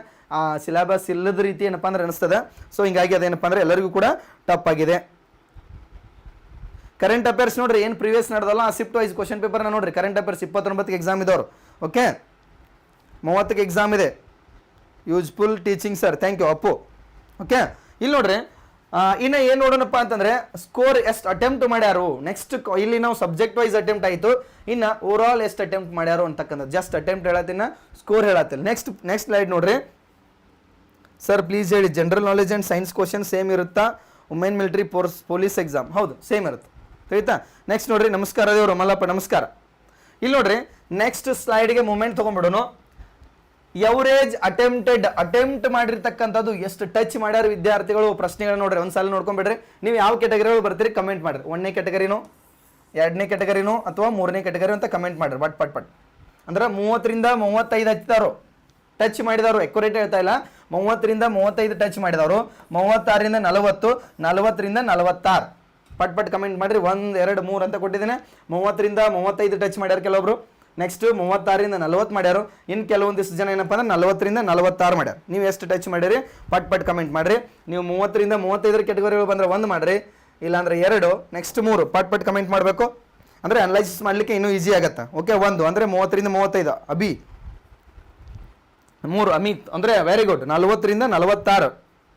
ಸಿಲೆಬಸ್ ಇಲ್ಲದ ರೀತಿ ಏನಪ್ಪ ಅಂದ್ರೆ ಅನಿಸ್ತದೆ. ಸೊ ಹಿಂಗಾಗಿ ಅದೇನಪ್ಪ ಅಂದ್ರೆ ಎಲ್ಲರಿಗೂ ಕೂಡ ಟಪ್ ಆಗಿದೆ. ಕರೆಂಟ್ ಅಫೇರ್ಸ್ ನೋಡ್ರಿ ಏನು ಪ್ರಿವಿಯಸ್ ನಡೆದಲ್ಲ ಆ ಶಿಫ್ಟ್ ವೈಸ್ ಕ್ವಶನ್ ಪೇಪರ್ನ ನೋಡ್ರಿ. ಕರೆಂಟ್ ಅಫೇರ್ಸ್ ಇಪ್ಪತ್ತೊಂಬತ್ತಕ್ಕೆ ಎಕ್ಸಾಮ್ ಇದ್ದವ್ರು. ಓಕೆ ಮೂವತ್ತಕ್ಕೆ ಎಕ್ಸಾಮ್ ಇದೆ. Useful teaching sir thank you Appu. Okay ಇಲ್ಲಿ ನೋಡ್ರಿ ಆ, ಇನ್ನು ಏನು ನೋಡೋಣಪ್ಪ ಅಂತಂದ್ರೆ ಸ್ಕೋರ್ ಎಷ್ಟು ಅಟೆಂಪ್ಟ್ ಮಾಡ್ಯಾರು? ನೆಕ್ಸ್ಟ್ ಇಲ್ಲಿ ನಾವು ಸಬ್ಜೆಕ್ಟ್ ವೈಸ್ ಅಟೆಂಪ್ಟ್ ಆಯಿತು. ಇನ್ನು ಓವರ್ ಆಲ್ ಎಷ್ಟು ಅಟೆಂಪ್ಟ್ ಮಾಡ್ಯಾರು ಅಂತಕ್ಕಂಥದ್ದು. ಜಸ್ಟ್ ಅಟೆಂಪ್ಟ್ ಹೇಳತ್ತಿನ ಸ್ಕೋರ್ ಹೇಳತ್ತಿಲ್ಲ ನೆಕ್ಸ್ಟ್ ನೆಕ್ಸ್ಟ್ ಸ್ಲೈಡ್ ನೋಡ್ರಿ. ಸರ್ ಪ್ಲೀಸ್ ಹೇಳಿ general knowledge and science question same ಇರುತ್ತಾ? Women military force police exam ಹೌದು ಸೇಮ್ ಇರುತ್ತೆ. ತಿಳಿತಾ ನೆಕ್ಸ್ಟ್ ನೋಡ್ರಿ, ನಮಸ್ಕಾರ ದೇವರು, ಮಲ್ಲಪ್ಪ, ನಮಸ್ಕಾರ. ಇಲ್ಲಿ ನೋಡ್ರಿ ನೆಕ್ಸ್ಟ್ ಸ್ಲೈಡ್ಗೆ ಮೂಮೆಂಟ್ ತೊಗೊಂಡ್ಬಿಡೋನು. ಎವರೇಜ್ ಅಟೆಂಪ್ಟೆಡ್ ಅಟೆಂಪ್ಟ್ ಮಾಡಿರ್ತಕ್ಕಂಥದ್ದು ಎಷ್ಟು ಟಚ್ ಮಾಡ್ಯಾರ ವಿದ್ಯಾರ್ಥಿಗಳು? ಪ್ರಶ್ನೆಗಳು ನೋಡ್ರಿ, ಒಂದ್ಸಲ ನೋಡ್ಕೊಂಡ್ಬಿಡ್ರಿ ನೀವು ಯಾವ ಕೆಟಗರಿಗಳು ಬರ್ತೀರಿ ಕಮೆಂಟ್ ಮಾಡ್ರಿ. ಒಂದನೇ ಕೆಟಗರಿನೂ ಎರಡನೇ ಕೆಟಗರಿನೋ ಅಥವಾ ಮೂರನೇ ಕೆಟಗರಿ ಅಂತ ಕಮೆಂಟ್ ಮಾಡ್ರಿ. ಪಟ್ ಪಟ್ ಪಟ್. ಅಂದ್ರೆ ಮೂವತ್ತರಿಂದ ಮೂವತ್ತೈದು ಹಚ್ಚಿದಾರು ಟಚ್ ಮಾಡಿದಾರು ಎಕ್ಯುರೇಟ್ ಹೇಳ್ತಾ ಇಲ್ಲ. ಮೂವತ್ತರಿಂದ ಮೂವತ್ತೈದು ಟಚ್ ಮಾಡಿದವರು. ಮೂವತ್ತಾರರಿಂದ ನಲವತ್ತು, ನಲವತ್ತರಿಂದ ನಲವತ್ತಾರು. ಪಟ್ ಪಟ್ ಕಮೆಂಟ್ ಮಾಡಿರಿ. ಒಂದು, ಎರಡು, ಮೂರು ಅಂತ ಕೊಟ್ಟಿದ್ದೇನೆ. ಮೂವತ್ತರಿಂದ ಮೂವತ್ತೈದು ಟಚ್ ಮಾಡ್ಯಾರ ಕೆಲವೊಬ್ರು ನೆಕ್ಸ್ಟ್ ಮೂವತ್ತಾರರಿಂದ ನಲವತ್ತು ಮಾಡ್ಯಾರು. ಇನ್ನು ಕೆಲವೊಂದಿಷ್ಟು ಜನ ಏನಪ್ಪ ಅಂದ್ರೆ ನಲವತ್ತರಿಂದ ನಲವತ್ತಾರು ಮಾಡ್ಯಾರ. ನೀವು ಎಷ್ಟು ಟಚ್ ಮಾಡಿರಿ? ಪಟ್ ಪಟ್ ಕಮೆಂಟ್ ಮಾಡಿರಿ. ನೀವು ಮೂವತ್ತರಿಂದ ಮೂವತ್ತೈದರ ಕೆಟಗರಿಗಳು ಬಂದ್ರೆ ಒಂದು ಮಾಡಿರಿ. ಇಲ್ಲಾಂದ್ರೆ ಎರಡು ನೆಕ್ಸ್ಟ್ ಮೂರು. ಪಟ್ ಪಟ್ ಕಮೆಂಟ್ ಮಾಡಬೇಕು. ಅಂದರೆ ಅನಲೈಸಿಸ್ ಮಾಡಲಿಕ್ಕೆ ಇನ್ನೂ ಈಸಿ ಆಗುತ್ತೆ. ಓಕೆ ಒಂದು. ಅಂದರೆ ಮೂವತ್ತರಿಂದ ಮೂವತ್ತೈದು. ಅಭಿ. ಮೂರು ಅಮಿತ್ ಅಂದರೆ ವೆರಿ ಗುಡ್ ನಲವತ್ತರಿಂದ ನಲವತ್ತಾರು.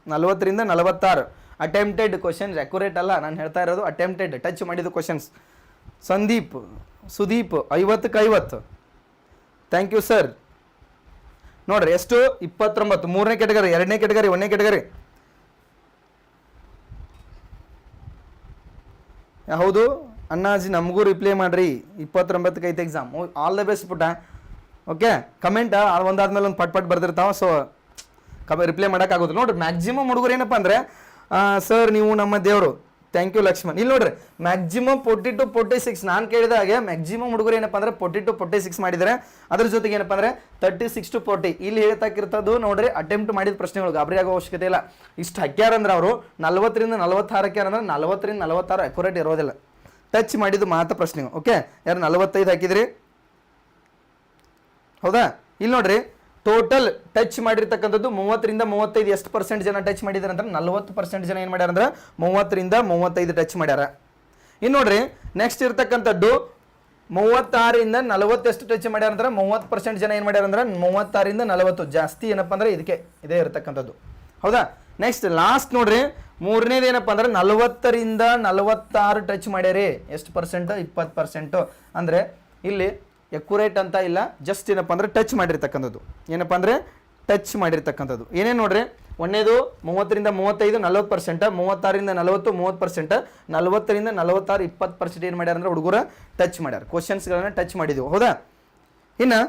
ನಲವತ್ತರಿಂದ ನಲವತ್ತಾರು. ಅಟೆಂಪ್ಟೆಡ್ ಕ್ವಶನ್ಸ್ ಅಕ್ಯುರೇಟ್ ಅಲ್ಲ. ನಾನು ಹೇಳ್ತಾ ಇರೋದು ಅಟೆಂಪ್ಟೆಡ್ ಟಚ್ ಮಾಡಿದ ಕ್ವಶನ್ಸ್ ಸಂದೀಪ್, ಸುದೀಪ್ ಐವತ್ತಕ್ಕೆ ಐವತ್ತು ಥ್ಯಾಂಕ್ ಯು ಸರ್ ನೋಡ್ರಿ, ಎಷ್ಟು? ಇಪ್ಪತ್ತೊಂಬತ್ತು. ಮೂರನೇ ಕೆಟಗರಿ ಎರಡನೇ ಕೆಟಗರಿ ಒಂದನೇ ಕೆಟಗರಿ ಹೌದು, ಅಣ್ಣಾಜಿ, ನಮಗೂ ರಿಪ್ಲೈ ಮಾಡ್ರಿ. ಇಪ್ಪತ್ತೊಂಬತ್ತಕ್ಕೆ ಐತೆ ಎಕ್ಸಾಮ್ ಆಲ್ ದ ಬೆಸ್ಟ್ ಪುಟ್ಟ. ಓಕೆ ಕಮೆಂಟ್ ಒಂದಾದ್ಮೇಲೆ ಒಂದು ಪಟ್ ಪಟ್ ಬರ್ದಿರ್ತಾವ ಸೊ ಕಮ ರಿಪ್ಲೈ ಮಾಡೋಕ್ಕಾಗೋದು ನೋಡ್ರಿ ಮ್ಯಾಕ್ಸಿಮಮ್ ಹುಡುಗರು ಏನಪ್ಪ ಅಂದರೆ ಸರ್ ನೀವು ನಮ್ಮ ದೇವರು. ಥ್ಯಾಂಕ್ ಯು ಲಕ್ಷ್ಮಣ್ ಇಲ್ಲಿ ನೋಡ್ರಿ maximum forty two forty six ನಾನು ಕೇಳಿದ ಹಾಗೆ ಮ್ಯಾಕ್ಸಿಮಮ್ ಹುಡುಗರು ಏನಪ್ಪ ಅಂದ್ರೆ ಫೋರ್ಟಿ ಟು ಫೋರ್ಟಿ ಸಿಕ್ಸ್ ಮಾಡಿದರೆ ಅದ್ರ ಜೊತೆಗೆ ಏನಪ್ಪ ಅಂದ್ರೆ ತರ್ಟಿ ಸಿಕ್ಸ್ ಟು ಫೋರ್ಟಿ ಇಲ್ಲಿ ಹೇಳ್ತಾಕಿರ್ತದ್ದು ನೋಡ್ರಿ ಅಟೆಂಪ್ಟ್ ಮಾಡಿದ ಪ್ರಶ್ನೆಗಳು ಗಾಬರಿ ಆಗೋ ಅವಶ್ಯಕತೆ ಇಲ್ಲ. ಇಷ್ಟು ಹಾಕ್ಯಾರಂದ್ರೆ ಅವರು, ನಲ್ವತ್ತರಿಂದ ನಲವತ್ತಾರು ಹಾಕ್ಯಾರಂದ್ರೆ ನಲ್ವತ್ತರಿಂದ ನಲವತ್ತಾರು ಅಕ್ಯುರೇಟ್ ಇರೋದಿಲ್ಲ. ಟಚ್ ಮಾಡಿದ್ದು ಮಾತ್ರ ಪ್ರಶ್ನೆಗಳು ಓಕೆ ಯಾರು ನಲವತ್ತೈದು ಹಾಕಿದ್ರಿ? ಹೌದಾ? ಇಲ್ಲಿ ನೋಡ್ರಿ ಟೋಟಲ್ ಟಚ್ ಮಾಡಿರ್ತಕ್ಕಂಥದ್ದು ಮೂವತ್ತರಿಂದ ಮೂವತ್ತೈದು ಎಷ್ಟು ಪರ್ಸೆಂಟ್ ಜನ ಟಚ್ ಮಾಡಿದಾರೆ ಅಂದ್ರೆ ನಲ್ವತ್ತು ಪರ್ಸೆಂಟ್ ಜನ ಏನು ಮಾಡ್ಯಾರ ಅಂದ್ರೆ ಮೂವತ್ತರಿಂದ ಮೂವತ್ತೈದು ಟಚ್ ಮಾಡ್ಯಾರ. ಇನ್ನು ನೋಡ್ರಿ ನೆಕ್ಸ್ಟ್ ಇರ್ತಕ್ಕಂಥದ್ದು ಮೂವತ್ತಾರಿಂದ ನಲವತ್ತೆಷ್ಟು ಟಚ್ ಮಾಡ್ಯಾರ ಅಂದ್ರೆ ಮೂವತ್ತು ಪರ್ಸೆಂಟ್ ಜನ ಏನು ಮಾಡ್ಯಾರ ಅಂದ್ರೆ ಮೂವತ್ತಾರಿಂದ ನಲವತ್ತು. ಜಾಸ್ತಿ ಏನಪ್ಪ ಅಂದ್ರೆ ಇದಕ್ಕೆ, ಇದೇ ಇರತಕ್ಕಂಥದ್ದು. ಹೌದಾ? ನೆಕ್ಸ್ಟ್ ಲಾಸ್ಟ್ ನೋಡ್ರಿ, ಮೂರನೇದು ಏನಪ್ಪ ಅಂದ್ರೆ ನಲವತ್ತರಿಂದ ನಲವತ್ತಾರು ಟಚ್ ಮಾಡ್ಯಾರಿ. ಎಷ್ಟು ಪರ್ಸೆಂಟ್ ಇಪ್ಪತ್ತು ಪರ್ಸೆಂಟು ಅಂದರೆ ಇಲ್ಲಿ ಎಕ್ಯುರೇಟ್ ಅಂತ ಇಲ್ಲ ಜಸ್ಟ್ ಏನಪ್ಪ ಅಂದರೆ ಟಚ್ ಮಾಡಿರ್ತಕ್ಕಂಥದ್ದು. ಏನಪ್ಪ ಅಂದರೆ ಟಚ್ ಮಾಡಿರ್ತಕ್ಕಂಥದ್ದು. ಏನೇ ನೋಡ್ರಿ? ಒಂದೇದು ಮೂವತ್ತರಿಂದ ಮೂವತ್ತೈದು, ನಲ್ವತ್ತು ಪರ್ಸೆಂಟ್ ಮೂವತ್ತಾರಿಂದ ನಲವತ್ತು, ಮೂವತ್ತು ಪರ್ಸೆಂಟ್ ನಲವತ್ತರಿಂದ ನಲವತ್ತಾರು, ಇಪ್ಪತ್ತು ಪರ್ಸೆಂಟ್ ಏನು ಮಾಡ್ಯಾರ ಅಂದ್ರೆ ಹುಡುಗರು ಟಚ್ ಮಾಡ್ಯಾರ. ಕ್ವಶನ್ಸ್ಗಳನ್ನ ಟಚ್ ಮಾಡಿದ್ವು. ಹೌದಾ? ಇನ್ನು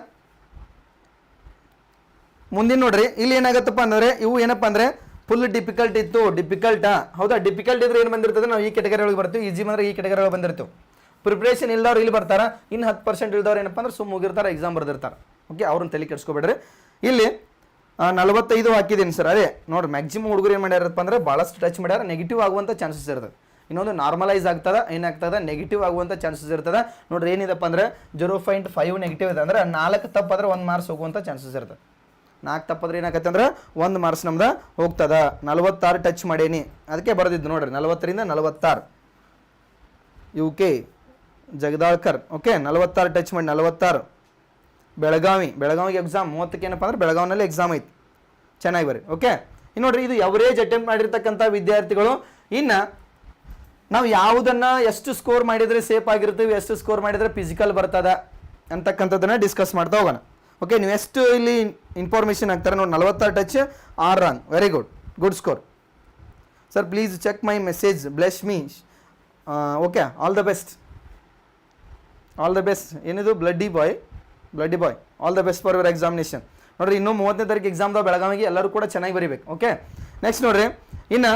ಮುಂದಿನ ನೋಡ್ರಿ. ಇಲ್ಲಿ ಏನಾಗತ್ತಪ್ಪ ಅಂದರೆ ಇವು ಏನಪ್ಪ ಅಂದರೆ ಫುಲ್ ಡಿಫಿಕಲ್ಟ್ ಇತ್ತು. ಡಿಫಿಕಲ್ಟಾ ಹೌದಾ? ಡಿಫಿಕಲ್ಟ್ ಇದ್ರೆ ಏನು ಬಂದಿರ್ತದೆ? ನಾವು ಈ ಕೆಟಗರಿ ಒಳಗೆ ಬರ್ತೀವಿ. ಈಜಿ ಬಂದರೆ ಈ ಕೆಟಗರಿ ಒಳಗೆ ಬಂದಿರ್ತೀವಿ. ಪ್ರಿಪ್ರೇಷನ್ ಇಲ್ದವ್ರು ಇಲ್ಲಿ ಬರ್ತಾರೆ ಇನ್ನು ಹತ್ತು ಪರ್ಸೆಂಟ್ ಇಲ್ದವ್ರು ಏನಪ್ಪ ಅಂದ್ರೆ ಸುಮ್ಮ ಹೋಗಿರ್ತಾರೆ ಎಕ್ಸಾಮ್ ಬರ್ದಿರ್ತಾರೆ. ಓಕೆ ಅವ್ರನ್ನ ತಲೆ ಕೆಡ್ಸ್ಕೊಬೇಡ್ರಿ. ಇಲ್ಲಿ ನಲವತ್ತೈದು ಹಾಕಿದ್ದೀನಿ ಸರ್ ಅದೇ, ನೋಡ್ರಿ ಮ್ಯಾಕ್ಸಿಮಮ್ ಹುಡುಗರು ಏನು ಮಾಡ್ಯಾರಪ್ಪ ಅಂದ್ರೆ ಭಾಳಷ್ಟು ಟಚ್ ಮಾಡ್ಯಾರ ನೆಗೆಟಿವ್ ಆಗುವಂಥ ಚಾನ್ಸಸ್ ಇರ್ತದೆ. ಇನ್ನೊಂದು ನಾರ್ಮಲೈಸ್ ಆಗ್ತದೆ ಏನಾಗ್ತದೆ ನೆಗೆಟಿವ್ ಆಗುವಂಥ ಚಾನ್ಸಸ್ ಇರ್ತದೆ. ನೋಡ್ರಿ, ಏನಿದೆಪ್ಪ ಅಂದ್ರೆ ಜೀರೋ ಪಾಯಿಂಟ್ ಫೈವ್ ನೆಗೆಟಿವ್ ಇದೆ ಅಂದ್ರೆ ನಾಲ್ಕು ತಪ್ಪಾದ್ರೆ ಒಂದು ಮಾರ್ಕ್ಸ್ ಹೋಗುವಂಥ ಚಾನ್ಸಸ್ ಇರ್ತದೆ. ನಾಲ್ಕು ತಪ್ಪಾದ್ರೆ ಏನಾಗತ್ತೆ ಅಂದ್ರೆ ಒಂದು ಮಾರ್ಕ್ಸ್ ನಮ್ದು ಹೋಗ್ತದ. ನಲವತ್ತಾರು ಟಚ್ ಮಾಡೇನಿ. ಅದಕ್ಕೆ ಬರೆದಿದ್ದು ನೋಡ್ರಿ, ನಲವತ್ತರಿಂದ ನಲವತ್ತಾರು. ಯು ಕೆ ಜಗದಾಳ್ಕರ್ ಓಕೆ ನಲವತ್ತಾರು ಟಚ್ ಮಾಡಿ, ನಲವತ್ತಾರು. ಬೆಳಗಾವಿ, ಬೆಳಗಾವಿಗೆ ಎಕ್ಸಾಮ್ ಮೂವತ್ತಕ್ಕೆ ಏನಪ್ಪ ಅಂದ್ರೆ ಬೆಳಗಾವಿನಲ್ಲಿ ಎಕ್ಸಾಮ್ ಐತಿ. ಚೆನ್ನಾಗಿ ಬರ್ರಿ ಓಕೆ ಇನ್ನು ನೋಡ್ರಿ, ಇದು ಎವರೇಜ್ ಅಟೆಂಪ್ಟ್ ಮಾಡಿರ್ತಕ್ಕಂಥ ವಿದ್ಯಾರ್ಥಿಗಳು, ಇನ್ನು ನಾವು ಯಾವುದನ್ನ ಎಷ್ಟು ಸ್ಕೋರ್ ಮಾಡಿದರೆ ಸೇಫ್ ಆಗಿರ್ತೀವಿ ಎಷ್ಟು ಸ್ಕೋರ್ ಮಾಡಿದರೆ ಫಿಸಿಕಲ್ ಬರ್ತದ ಅಂತಕ್ಕಂಥದ್ದನ್ನು ಡಿಸ್ಕಸ್ ಮಾಡ್ತಾ ಹೋಗೋಣ. ಓಕೆ ನೀವು ಎಷ್ಟು ಇಲ್ಲಿ ಇನ್ಫಾರ್ಮೇಷನ್ ಆಗ್ತಾರೆ ನೋಡಿ, ನಲವತ್ತಾರು touch Arun very good good score sir please check my message bless me okay all the best all the best ಏನಿದು? Bloody boy bloody boy all the best for your examination ನೋಡ್ರಿ, ಇನ್ನೂ ಮೂವತ್ತನೇ ತಾರೀಕು ಎಕ್ಸಾಮ್ದಾಗ ಬೆಳಗಾವಿಗೆ ಎಲ್ಲರೂ ಕೂಡ ಚೆನ್ನಾಗಿ ಬರೀಬೇಕು. ಓಕೆ ನೆಕ್ಸ್ಟ್ ನೋಡ್ರಿ. ಇನ್ನು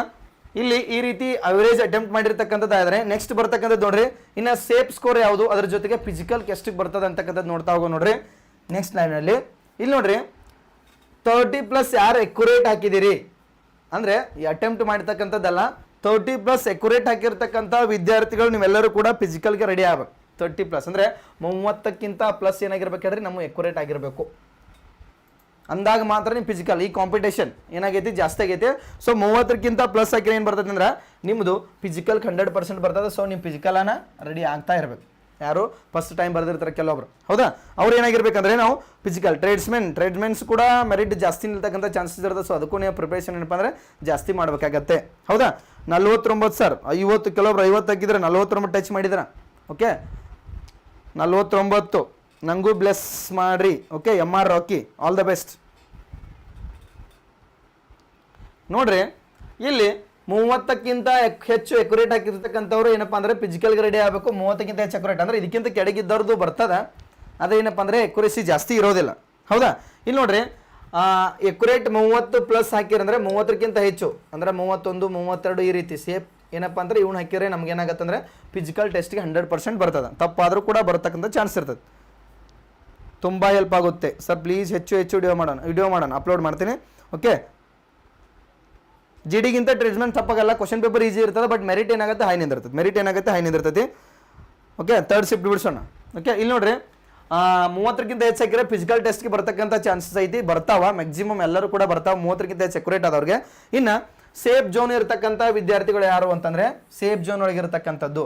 ಇಲ್ಲಿ ಈ ರೀತಿ ಅವರೇಜ್ ಅಟೆಂಪ್ಟ್ ಮಾಡಿರ್ತಕ್ಕಂಥದ್ದಾದರೆ ನೆಕ್ಸ್ಟ್ ಬರ್ತಕ್ಕಂಥದ್ದು ನೋಡ್ರಿ. ಇನ್ನು ಸೇಫ್ ಸ್ಕೋರ್ ಯಾವುದು? ಅದ್ರ ಜೊತೆಗೆ ಫಿಸಿಕಲ್ ಎಷ್ಟಿಗೆ ಬರ್ತದೆ ಅಂತಕ್ಕಂಥದ್ದು ನೋಡ್ತಾ ಹೋಗೋ ನೋಡ್ರಿ. ನೆಕ್ಸ್ಟ್ ಲೈನಲ್ಲಿ ಇಲ್ಲಿ ನೋಡ್ರಿ. ತರ್ಟಿ ಪ್ಲಸ್ ಯಾರು ಎಕ್ಯುರೇಟ್ ಹಾಕಿದ್ದೀರಿ? ಅಂದರೆ ಈ ಅಟೆಂಪ್ಟ್ ಮಾಡಿರ್ತಕ್ಕಂಥದ್ದಲ್ಲ ತರ್ಟಿ ಪ್ಲಸ್ ಎಕ್ಯುರೇಟ್ ಹಾಕಿರ್ತಕ್ಕಂಥ ವಿದ್ಯಾರ್ಥಿಗಳು ನೀವೆಲ್ಲರೂ ಕೂಡ ಫಿಸಿಕಲ್ಗೆ ರೆಡಿ ಆಗ್ಬೇಕು. ತರ್ಟಿ ಪ್ಲಸ್ ಅಂದರೆ ಮೂವತ್ತಕ್ಕಿಂತ ಪ್ಲಸ್ ಏನಾಗಿರ್ಬೇಕಾದ್ರೆ ನಮ್ಮ ಎಕ್ಯುರೇಟ್ ಆಗಿರಬೇಕು. ಅಂದಾಗ ಮಾತ್ರ ನಿಮ್ಮ ಫಿಸಿಕಲ್ ಈ ಕಾಂಪಿಟೇಷನ್ ಏನಾಗೈತಿ? ಜಾಸ್ತಿ ಆಗೈತಿ. ಸೊ ಮೂವತ್ತಕ್ಕಿಂತ ಪ್ಲಸ್ ಆಗಿ ಏನು ಬರ್ತದೆ ಅಂದ್ರೆ ನಿಮ್ಮದು ಫಿಸಿಕಲ್ ಹಂಡ್ರೆಡ್ ಪರ್ಸೆಂಟ್ ಬರ್ತದೆ ಸೊ ನೀವು ಫಿಸಿಕಲನ ರೆಡಿ ಆಗ್ತಾ ಇರಬೇಕು. ಯಾರು? ಫಸ್ಟ್ ಟೈಮ್ ಬರೆದಿರ್ತಾರೆ ಕೆಲವೊಬ್ರು. ಹೌದಾ? ಅವ್ರು ಏನಾಗಿರ್ಬೇಕಂದ್ರೆ ನಾವು ಫಿಸಿಕಲ್ ಟ್ರೇಡ್ಸ್ಮೆನ್ ಟ್ರೇಡ್ಮೆನ್ಸ್ ಕೂಡ ಮೆರಿಟ್ ಜಾಸ್ತಿ ನಿಲ್ತಕ್ಕಂಥ ಚಾನ್ಸಸ್ ಇರ್ತದೆ ಸೊ ಅದಕ್ಕೂ ನೀವು ಪ್ರಿಪ್ರೇಷನ್ ಏನಪ್ಪ ಅಂದರೆ ಜಾಸ್ತಿ ಮಾಡಬೇಕಾಗತ್ತೆ. ಹೌದಾ? ನಲ್ವತ್ತೊಂಬತ್ತು ಸರ್ ಐವತ್ತು ಕೆಲವೊಬ್ರು ಐವತ್ತು ಹಾಕಿದ್ರೆ ನಲ್ವತ್ತೊಂಬತ್ತು ಟಚ್ ಮಾಡಿದ್ರೆ ಓಕೆ ನಲ್ವತ್ತೊಂಬತ್ತು. ನನಗೂ ಬ್ಲೆಸ್ ಮಾಡ್ರಿ. Okay M R Rocky all the best ನೋಡ್ರಿ, ಇಲ್ಲಿ ಮೂವತ್ತಕ್ಕಿಂತ ಹೆಚ್ಚು ಎಕ್ಯುರೇಟ್ ಆಗಿರ್ತಕ್ಕಂಥವ್ರು ಏನಪ್ಪ ಅಂದ್ರೆ ಫಿಸಿಕಲ್ಗೆ ರೆಡಿ ಆಗಬೇಕು, ಮೂವತ್ತಕ್ಕಿಂತ ಹೆಚ್ಚು ಅಕ್ಯುರೇಟ್ ಅಂದ್ರೆ ಇದಕ್ಕಿಂತ ಬರ್ತದೆ. ಬರ್ತದ ಅದೇನಪ್ಪ ಅಂದ್ರೆ ಎಕ್ಯುರೇಸಿ ಜಾಸ್ತಿ ಇರೋದಿಲ್ಲ. ಹೌದಾ? ಇಲ್ಲಿ ನೋಡ್ರಿ ಎಕ್ಯುರೇಟ್ ಮೂವತ್ತು ಪ್ಲಸ್ ಹಾಕಿರಂದ್ರೆ ಮೂವತ್ತಕ್ಕಿಂತ ಹೆಚ್ಚು. ಅಂದ್ರೆ ಮೂವತ್ತೊಂದು, ಮೂವತ್ತೆರಡು ಈ ರೀತಿ ಸೇಫ್ ಏನಪ್ಪ ಅಂದ್ರೆ ಇವ್ನು ಹಾಕಿದ್ರೆ ನಮ್ಗೆ ಏನಾಗತ್ತೆ ಅಂದ್ರೆ ಫಿಸಿಕಲ್ ಟೆಸ್ಟ್ಗೆ ಹಂಡ್ರೆಡ್ ಪರ್ಸೆಂಟ್ ಬರ್ತದೆ. ತಪ್ಪಾದರೂ ಕೂಡ ಬರ್ತಕ್ಕಂಥ ಚಾನ್ಸ್ ಇರ್ತದೆ. ತುಂಬ ಹೆಲ್ಪ್ ಆಗುತ್ತೆ. ಸರ್ ಪ್ಲೀಸ್ ಹೆಚ್ಚು ಹೆಚ್ಚು ವಿಡಿಯೋ ಮಾಡೋಣ ವಿಡಿಯೋ ಮಾಡೋಣ ಅಪ್ಲೋಡ್ ಮಾಡ್ತೀನಿ. ಓಕೆ ಜಿ ಡಿಗಿಂತ ಟ್ರೀಟ್ಮೆಂಟ್ ತಪ್ಪಾಗಲ್ಲ ಕ್ವಶನ್ ಪೇಪರ್ ಈಸಿ ಇರ್ತದೆ ಬಟ್ ಮೆರಿಟ್ ಏನಾಗುತ್ತೆ ಹೈ ನಿಂದಿರ್ತದೆ ಮೆರಿಟ್ ಏನಾಗುತ್ತೆ ಹೈ ನಿಂದಿರ್ತೈತಿ ಓಕೆ ತರ್ಡ್ ಶಿಫ್ಟ್ ಬಿಡಿಸೋಣ. ಓಕೆ ಇಲ್ಲಿ ನೋಡ್ರಿ ಮೂವತ್ತಕ್ಕಿಂತ ಹೆಚ್ಚು ಹಾಕಿದ್ರೆ ಫಿಸಿಕಲ್ ಟೆಸ್ಟ್ಗೆ ಬರ್ತಕ್ಕಂಥ ಚಾನ್ಸಸ್ ಐತಿ, ಬರ್ತಾವ. ಮ್ಯಾಕ್ಸಿಮಮ್ ಎಲ್ಲರೂ ಕೂಡ ಬರ್ತಾವ. ಮೂವತ್ತಕ್ಕಿಂತ ಹೆಚ್ಚು ಅಕ್ಯುರೇಟ್ ಆದವ್ರಿಗೆ. ಇನ್ನು ಸೇಫ್ ಜೋನ್ ಇರತಕ್ಕಂಥ ವಿದ್ಯಾರ್ಥಿಗಳು ಯಾರು ಅಂತಂದ್ರೆ ಸೇಫ್ ಜೋನ್ ಒಳಗಿರತಕ್ಕಂಥದ್ದು